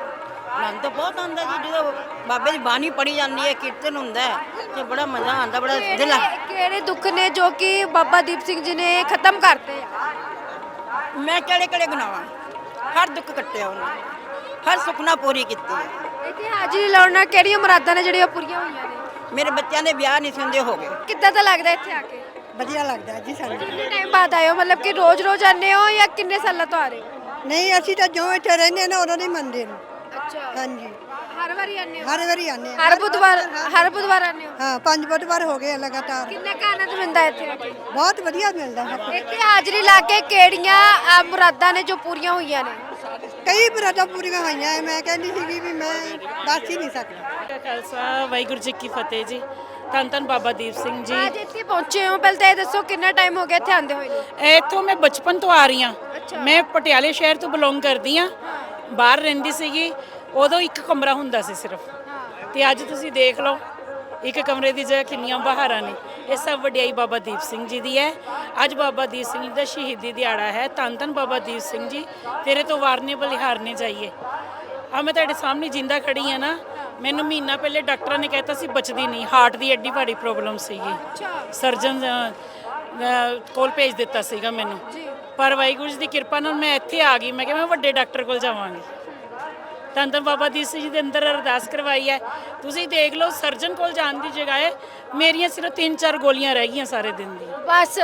ਆਨੰਦ ਤਾਂ ਬਹੁਤ ਆਉਂਦਾ ਜੀ ਜਦੋਂ ਬਾਬੇ ਦੀ ਬਾਣੀ ਪੜੀ ਜਾਂਦੀ ਹੈ ਕੀਰਤਨ ਹੁੰਦਾ ਹੈ ਤੇ ਬੜਾ ਮਜ਼ਾ ਆਉਂਦਾ ਬੜਾ ਦਿਲ ਆ। ਕਿਹੜੇ ਕਿਹੜੇ ਦੁੱਖ ਨੇ ਜੋ ਕਿ ਬਾਬਾ ਦੀਪ ਸਿੰਘ ਜੀ ਨੇ ਖਤਮ ਕਰਤੇ ਆ? ਮੈਂ ਕਿਹੜੇ ਕਿਹੜੇ ਗੁਨਾਹਾਂ ਹਰ ਦੁੱਖ ਕੱਟਿਆ ਉਹਨੇ ਹਰ ਸੁਪਨਾ ਪੂਰੀ ਕੀਤੀ ਹੈ। ਇੱਥੇ ਹਾਜ਼ਰੀ ਲਾਉਣ ਨਾਲ ਕਿਹੜੀਆਂ ਮੁਰਾਦਾਂ ਨੇ ਜਿਹੜੀਆਂ ਪੂਰੀਆਂ ਹੋਈਆਂ ਨੇ? ਮੇਰੇ ਬੱਚਿਆਂ ਦੇ ਵਿਆਹ ਨਹੀਂ ਸਿੰਦੇ ਹੋ ਗਏ। ਕਿੱਦਾਂ ਦਾ ਲੱਗਦਾ ਇੱਥੇ ਆ ਕੇ? ਵਧੀਆ ਲੱਗਦਾ ਜੀ ਸਾਨੂੰ। ਕਿੰਨੇ ਟਾਈਮ ਬਾਅਦ ਆਏ ਹੋ? ਮਤਲਬ ਕਿ ਰੋਜ਼-ਰੋਜ਼ ਆਉਂਦੇ ਹੋ ਜਾਂ ਕਿੰਨੇ ਸਾਲਾਂ ਤੋਂ ਆ ਰਹੇ ਹੋ? ਨਹੀਂ ਅਸੀਂ ਤਾਂ ਜੋ ਇੱਥੇ ਰਹਿੰਦੇ ਨੇ ਉਹਨਾਂ ਦੇ ਮੰਨਦੇ ਨੇ ਅੱਛਾ। ਹਾਂਜੀ। ਹਰ ਵਾਰੀ ਹੋ? ਹਰ ਵਾਰੀ ਆਨੇ ਹਰ ਬੁੱਧਵਾਰ ਹਰ ਬੁੱਧਵਾਰ ਆਉਂਦੇ ਹੋ? ਹਾਂ ਪੰਜ ਬੁੱਧਵਾਰ ਹੋ ਗਏ ਆ ਲਗਾਤਾਰ। ਕਿੰਨਾ ਕੁ ਆਨੰਦ ਮਿਲਦਾ ਇੱਥੇ ਆ ਕੇ? ਬਹੁਤ ਵਧੀਆ ਮਿਲਦਾ ਹੈ। ਇੱਥੇ ਹਾਜ਼ਰੀ ਲਾ ਕੇ ਕਿਹੜੀਆਂ ਅ, ਮੁਰਾਦਾਂ ਨੇ ਜੋ ਪੂਰੀਆਂ ਹੋਈਆਂ ਨੇ? ਕਈ ਬਰਾਤਾਂ ਪੂਰੀਆਂ ਹੋਈਆਂ ਐ। ਮੈਂ ਕਹਿੰਦੀ ਸੀਗੀ ਵੀ ਮੈਂ ਦੱਸ ਹੀ ਨਹੀਂ ਸਕਦੀ। ਖਾਲਸਾ ਵਾਹਿਗੁਰੂ ਜੀ ਕੀ ਫਤਿਹ ਜੀ। ਧੰਨ ਧੰਨ ਬਾਬਾ ਦੀਪ ਸਿੰਘ ਜੀ। ਅੱਜ ਇੱਥੇ ਪਹੁੰਚੇ ਹੋ। ਪਹਿਲਾਂ ਤਾਂ ਇਹ ਦੱਸੋ ਕਿੰਨਾ ਟਾਈਮ ਹੋ ਗਿਆ ਇੱਥੇ ਆਂਦੇ ਹੋਏ ਨੂੰ? ਇੱਥੋਂ ਮੈਂ ਬਚਪਨ ਤੋਂ ਆ ਰਹੀ ਹਾਂ। ਮੈਂ ਪਟਿਆਲੇ ਸ਼ਹਿਰ ਤੋਂ ਬਿਲੋਂਗ ਕਰਦੀ ਹਾਂ। ਬਾਹਰ ਰਹਿੰਦੀ ਸੀਗੀ। ਉਦੋਂ ਇੱਕ ਕਮਰਾ ਹੁੰਦਾ ਸੀ ਸਿਰਫ। ਤੇ ਅੱਜ ਤੁਸੀਂ ਦੇਖ ਲਓ ਇੱਕ ਕਮਰੇ ਦੀ ਜਗ੍ਹਾ ਕਿੰਨੀਆਂ ਬਹਾਰਾਂ ਨੇ। ਇਹ ਸਭ ਵਡਿਆਈ ਬਾਬਾ ਦੀਪ ਸਿੰਘ ਜੀ ਦੀ ਹੈ। ਅੱਜ ਬਾਬਾ ਦੀਪ ਸਿੰਘ ਜੀ ਦਾ ਸ਼ਹੀਦੀ ਦਿਹਾੜਾ ਹੈ। ਧੰਨ ਧੰਨ ਬਾਬਾ ਦੀਪ ਸਿੰਘ ਜੀ। ਤੇਰੇ ਤੋਂ ਵਾਰਨੇ ਬਲਿਹਾਰਨੇ ਜਾਈਏ। ਆ ਮੈਂ ਤੁਹਾਡੇ ਸਾਹਮਣੇ ਜਿੰਦਾ ਖੜੀ ਆ ਨਾ। ਮੈਨੂੰ ਮਹੀਨਾ ਪਹਿਲੇ ਡਾਕਟਰਾਂ ਨੇ ਕਹਿਤਾ ਸੀ ਬਚਦੀ ਨਹੀਂ ਹਾਰਟ ਦੀ ਐਡੀ ਭਾਰੀ ਪ੍ਰੋਬਲਮ ਸੀਗੀ। ਸਰਜਨ ਕੋਲ ਭੇਜ ਦਿੱਤਾ ਸੀਗਾ ਮੈਨੂੰ। ਪਰ ਵਾਹਿਗੁਰੂ ਜੀ ਦੀ ਕਿਰਪਾ ਨਾਲ ਮੈਂ ਇੱਥੇ ਆ ਗਈ। ਮੈਂ ਕਿਹਾ ਮੈਂ ਵੱਡੇ ਡਾਕਟਰ ਕੋਲ ਜਾਵਾਂਗੀ। ਧੰਨ ਧੰਨ ਬਾਬਾ ਦੀਪ ਸਿੰਘ ਜੀ ਦੇ ਅੰਦਰ ਅਰਦਾਸ ਕਰਵਾਈ ਹੈ। ਤੁਸੀਂ ਦੇਖ ਲਓ ਸਰਜਨ ਕੋਲ ਜਾਣ ਦੀ ਜਗ੍ਹਾ ਮੇਰੀਆਂ ਸਿਰਫ 3-4 ਗੋਲੀਆਂ ਰਹਿ ਗਈਆਂ ਸਾਰੇ ਦਿਨ ਦੀ। ਬਸ।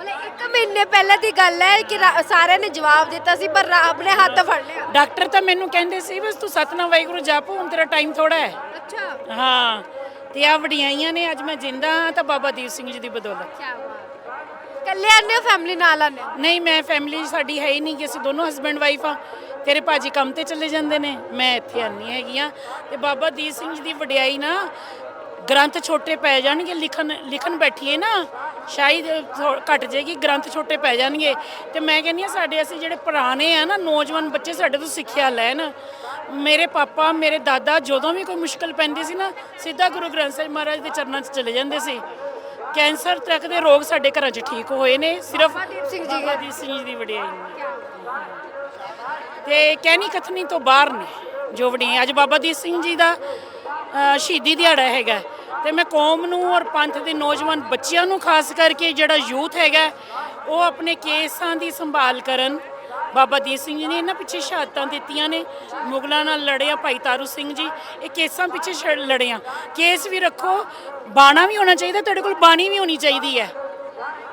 ਮਤਲਬ ਇੱਕ ਮਹੀਨੇ ਪਹਿਲਾਂ ਦੀ ਗੱਲ ਹੈ ਕਿ ਰਾ- ਸਾਰਿਆਂ ਨੇ ਜਵਾਬ ਦਿੱਤਾ ਸੀ ਪਰ ਰੱਬ ਨੇ ਹੱਥ ਫੜ ਲਿਆ। ਡਾਕਟਰ ਤਾਂ ਮੈਨੂੰ ਕਹਿੰਦੇ ਸੀ ਬਸ ਤੂੰ ਸਤਨਾਮ ਵਾਹਿਗੁਰੂ ਜਪ ਹੁਣ ਤੇਰਾ ਟਾਈਮ ਥੋੜਾ ਹੈ। ਅੱਛਾ। ਹਾਂ। ਤੇ ਆ ਵਡਿਆਈਆਂ ਨੇ ਅੱਜ ਮੈਂ ਜਿੰਦਾ ਹਾਂ ਤਾਂ ਬਾਬਾ ਦੀਪ ਸਿੰਘ ਜੀ ਦੀ ਬਦੌਲਤ। ਕੀ ਬਾਤ ਕੱਲੇ ਆਨੇ ਹੋ ਫੈਮਿਲੀ ਨਾਲ ਆਨੇ ਨਹੀਂ ਮੈਂ ਫੈਮਿਲੀ ਸਾਡੀ ਹੈ ਹੀ ਨਹੀਂ ਕਿ ਅਸੀਂ ਦੋਨੋਂ ਹਸਬੈਂਡ ਵਾਈਫ ਆ ਤੇਰੇ ਭਾਜੀ ਕੰਮ ਤੇ ਚਲੇ ਜਾਂਦੇ ਨੇ ਮੈਂ ਇੱਥੇ ਆਨੀ ਹੈਗੀ ਆ ਤੇ ਬਾਬਾ ਦੀਪ ਸਿੰਘ ਜੀ ਦੀ ਵਡਿਆਈ ਨਾ ਗ੍ਰੰਥ ਛੋਟੇ ਪੈ ਜਾਣਗੇ ਲਿਖਣ ਲਿਖਣ ਬੈਠੀਏ ਨਾ ਸ਼ਾਇਦ ਘਟ ਜਾਏਗੀ ਗ੍ਰੰਥ ਛੋਟੇ ਪੈ ਜਾਣਗੇ। ਤੇ ਮੈਂ ਕਹਿੰਦੀ ਆ ਸਾਡੇ ਅਸੀਂ ਜਿਹੜੇ ਪੁਰਾਣੇ ਆ ਨਾ ਨੌਜਵਾਨ ਬੱਚੇ ਸਾਡੇ ਤੋਂ ਸਿੱਖਿਆ ਲੈਣ। ਮੇਰੇ ਪਾਪਾ ਮੇਰੇ ਦਾਦਾ ਜਦੋਂ ਵੀ ਕੋਈ ਮੁਸ਼ਕਲ ਪੈਂਦੀ ਸੀ ਨਾ ਸਿੱਧਾ ਗੁਰੂ ਗ੍ਰੰਥ ਸਾਹਿਬ ਮਹਾਰਾਜ ਦੇ ਚਰਨਾਂ 'ਚ ਚਲੇ ਜਾਂਦੇ ਸੀ। ਕੈਂਸਰ ਤੱਕ ਦੇ ਰੋਗ ਸਾਡੇ ਘਰਾਂ 'ਚ ਠੀਕ ਹੋਏ ਨੇ ਸਿਰਫ ਦੀਪ ਸਿੰਘ ਜੀ ਬਾਬਾ ਦੀਪ ਸਿੰਘ ਜੀ ਦੀ ਵਡਿਆਈ ਨੇ। ਤੇ ਕਹਿਣੀ ਕਥਨੀ ਤੋਂ ਬਾਹਰ ਨੇ ਜੋ ਵਡੀਆਂ ਅੱਜ ਬਾਬਾ ਦੀਪ ਸਿੰਘ ਜੀ ਦਾ ਸ਼ਹੀਦੀ ਦਿਹਾੜਾ ਹੈਗਾ। ਤੇ ਮੈਂ ਕੌਮ ਨੂੰ ਔਰ ਪੰਥ ਦੇ ਨੌਜਵਾਨ ਬੱਚਿਆਂ ਨੂੰ ਖਾਸ ਕਰਕੇ ਜਿਹੜਾ ਯੂਥ ਹੈਗਾ, ਉਹ ਆਪਣੇ ਕੇਸਾਂ ਦੀ ਸੰਭਾਲ ਕਰਨ। ਬਾਬਾ ਦੀਪ ਸਿੰਘ ਜੀ ਨੇ ਇਹਨਾਂ ਪਿੱਛੇ ਸ਼ਹਾਦਤਾਂ ਦਿੱਤੀਆਂ ਨੇ। ਮੁਗਲਾਂ ਨਾਲ ਲੜਿਆ ਭਾਈ ਤਾਰੂ ਸਿੰਘ ਜੀ। ਇਹ ਕੇਸਾਂ ਪਿੱਛੇ ਛੜ- ਲੜਿਆ। ਕੇਸ ਵੀ ਰੱਖੋ। ਬਾਣਾ ਵੀ ਹੋਣਾ ਚਾਹੀਦਾ, ਤੁਹਾਡੇ ਕੋਲ ਬਾਣੀ ਵੀ ਹੋਣੀ ਚਾਹੀਦੀ ਹੈ।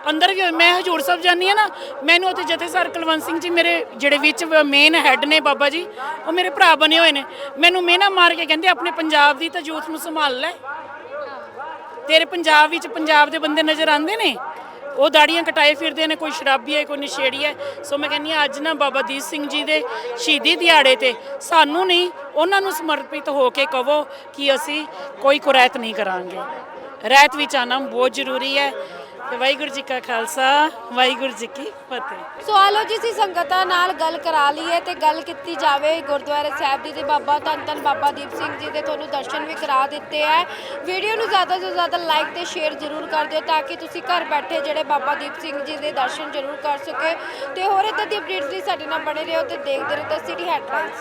ਅੰਦਰ ਵੀ ਮੈਂ ਹਜੂਰ ਸਾਹਿਬ ਜਾਂਦੀ ਆ ਨਾ, ਮੈਨੂੰ ਉੱਥੇ ਜਥੇਦਾਰ ਕੁਲਵੰਤ ਸਿੰਘ ਜੀ ਮੇਰੇ ਜਿਹੜੇ ਵਿੱਚ ਮੇਨ ਹੈੱਡ ਨੇ ਬਾਬਾ ਜੀ, ਉਹ ਮੇਰੇ ਭਰਾ ਬਣੇ ਹੋਏ ਨੇ। ਮੈਨੂੰ ਮਿਹਨਾ ਮਾਰ ਕੇ ਕਹਿੰਦੇ, ਆਪਣੇ ਪੰਜਾਬ ਦੀ ਤਾਂ ਯੂਥ ਨੂੰ ਸੰਭਾਲ ਲੈ। ਤੇਰੇ ਪੰਜਾਬ ਵਿੱਚ ਪੰਜਾਬ ਦੇ ਬੰਦੇ ਨਜ਼ਰ ਆਉਂਦੇ ਨੇ। ਉਹ ਦਾੜੀਆਂ ਕਟਾਏ ਫਿਰਦੇ ਨੇ, ਕੋਈ ਸ਼ਰਾਬੀ ਹੈ, ਕੋਈ ਨਸ਼ੇੜੀ ਹੈ। ਸੋ ਮੈਂ ਕਹਿੰਦੀ ਹਾਂ, ਅੱਜ ਨਾ ਬਾਬਾ ਦੀਪ ਸਿੰਘ ਜੀ ਦੇ ਸ਼ਹੀਦੀ ਦਿਹਾੜੇ ਤੇ ਸਾਨੂੰ ਨਹੀਂ, ਉਹਨਾਂ ਨੂੰ ਸਮਰਪਿਤ ਹੋ ਕੇ ਕਹੋ ਕਿ ਅਸੀਂ ਕੋਈ ਕੁਰੈਤ ਨਹੀਂ ਕਰਾਂਗੇ। ਰਹਿਤ ਵਿੱਚ ਆਣਾ ਬਹੁਤ ਜ਼ਰੂਰੀ ਹੈ। ਤੇ ਵਾਹਿਗੁਰੂ ਜੀ ਕਾ ਖਾਲਸਾ, ਵਾਹਿਗੁਰੂ ਜੀ ਕੀ ਫਤਿਹ। ਸੋ ਆਲੋ ਜੀ ਸੀ ਸੰਗਤਾਂ ਨਾਲ ਗੱਲ ਕਰਾ ਲਈਏ ਤੇ ਗੱਲ ਕੀਤੀ ਜਾਵੇ ਗੁਰਦੁਆਰਾ ਸਾਹਿਬ ਦੀ ਦੇ ਬਾਬਾ ਧੰਨ ਧੰਨ ਬਾਬਾ ਦੀਪ ਸਿੰਘ ਜੀ ਦੇ, ਤੁਹਾਨੂੰ ਦਰਸ਼ਨ ਵੀ ਕਰਾ ਦਿੱਤੇ ਹੈ ਵੀਡੀਓ ਨੂੰ ਜ਼ਿਆਦਾ ਤੋਂ ਜ਼ਿਆਦਾ ਲਾਈਕ ਤੇ ਸ਼ੇਅਰ ਜ਼ਰੂਰ ਕਰ ਦਿਓ ਤਾਂ ਕਿ ਤੁਸੀਂ ਘਰ ਬੈਠੇ ਜਿਹੜੇ ਬਾਬਾ ਦੀਪ ਸਿੰਘ ਜੀ ਦੇ ਦਰਸ਼ਨ ਜ਼ਰੂਰ ਕਰ ਸਕੇ ਤੇ ਹੋਰ ਇੱਦਾਂ ਦੀ ਅਪਡੇਟਸ ਲਈ ਸਾਡੇ ਨਾਲ ਬਣੇ ਰਹੋ ਤੇ ਦੇਖਦੇ ਰਹੋ ਤਾਂ ਸਿਟੀ ਹੈਡਲਾਈਨਸ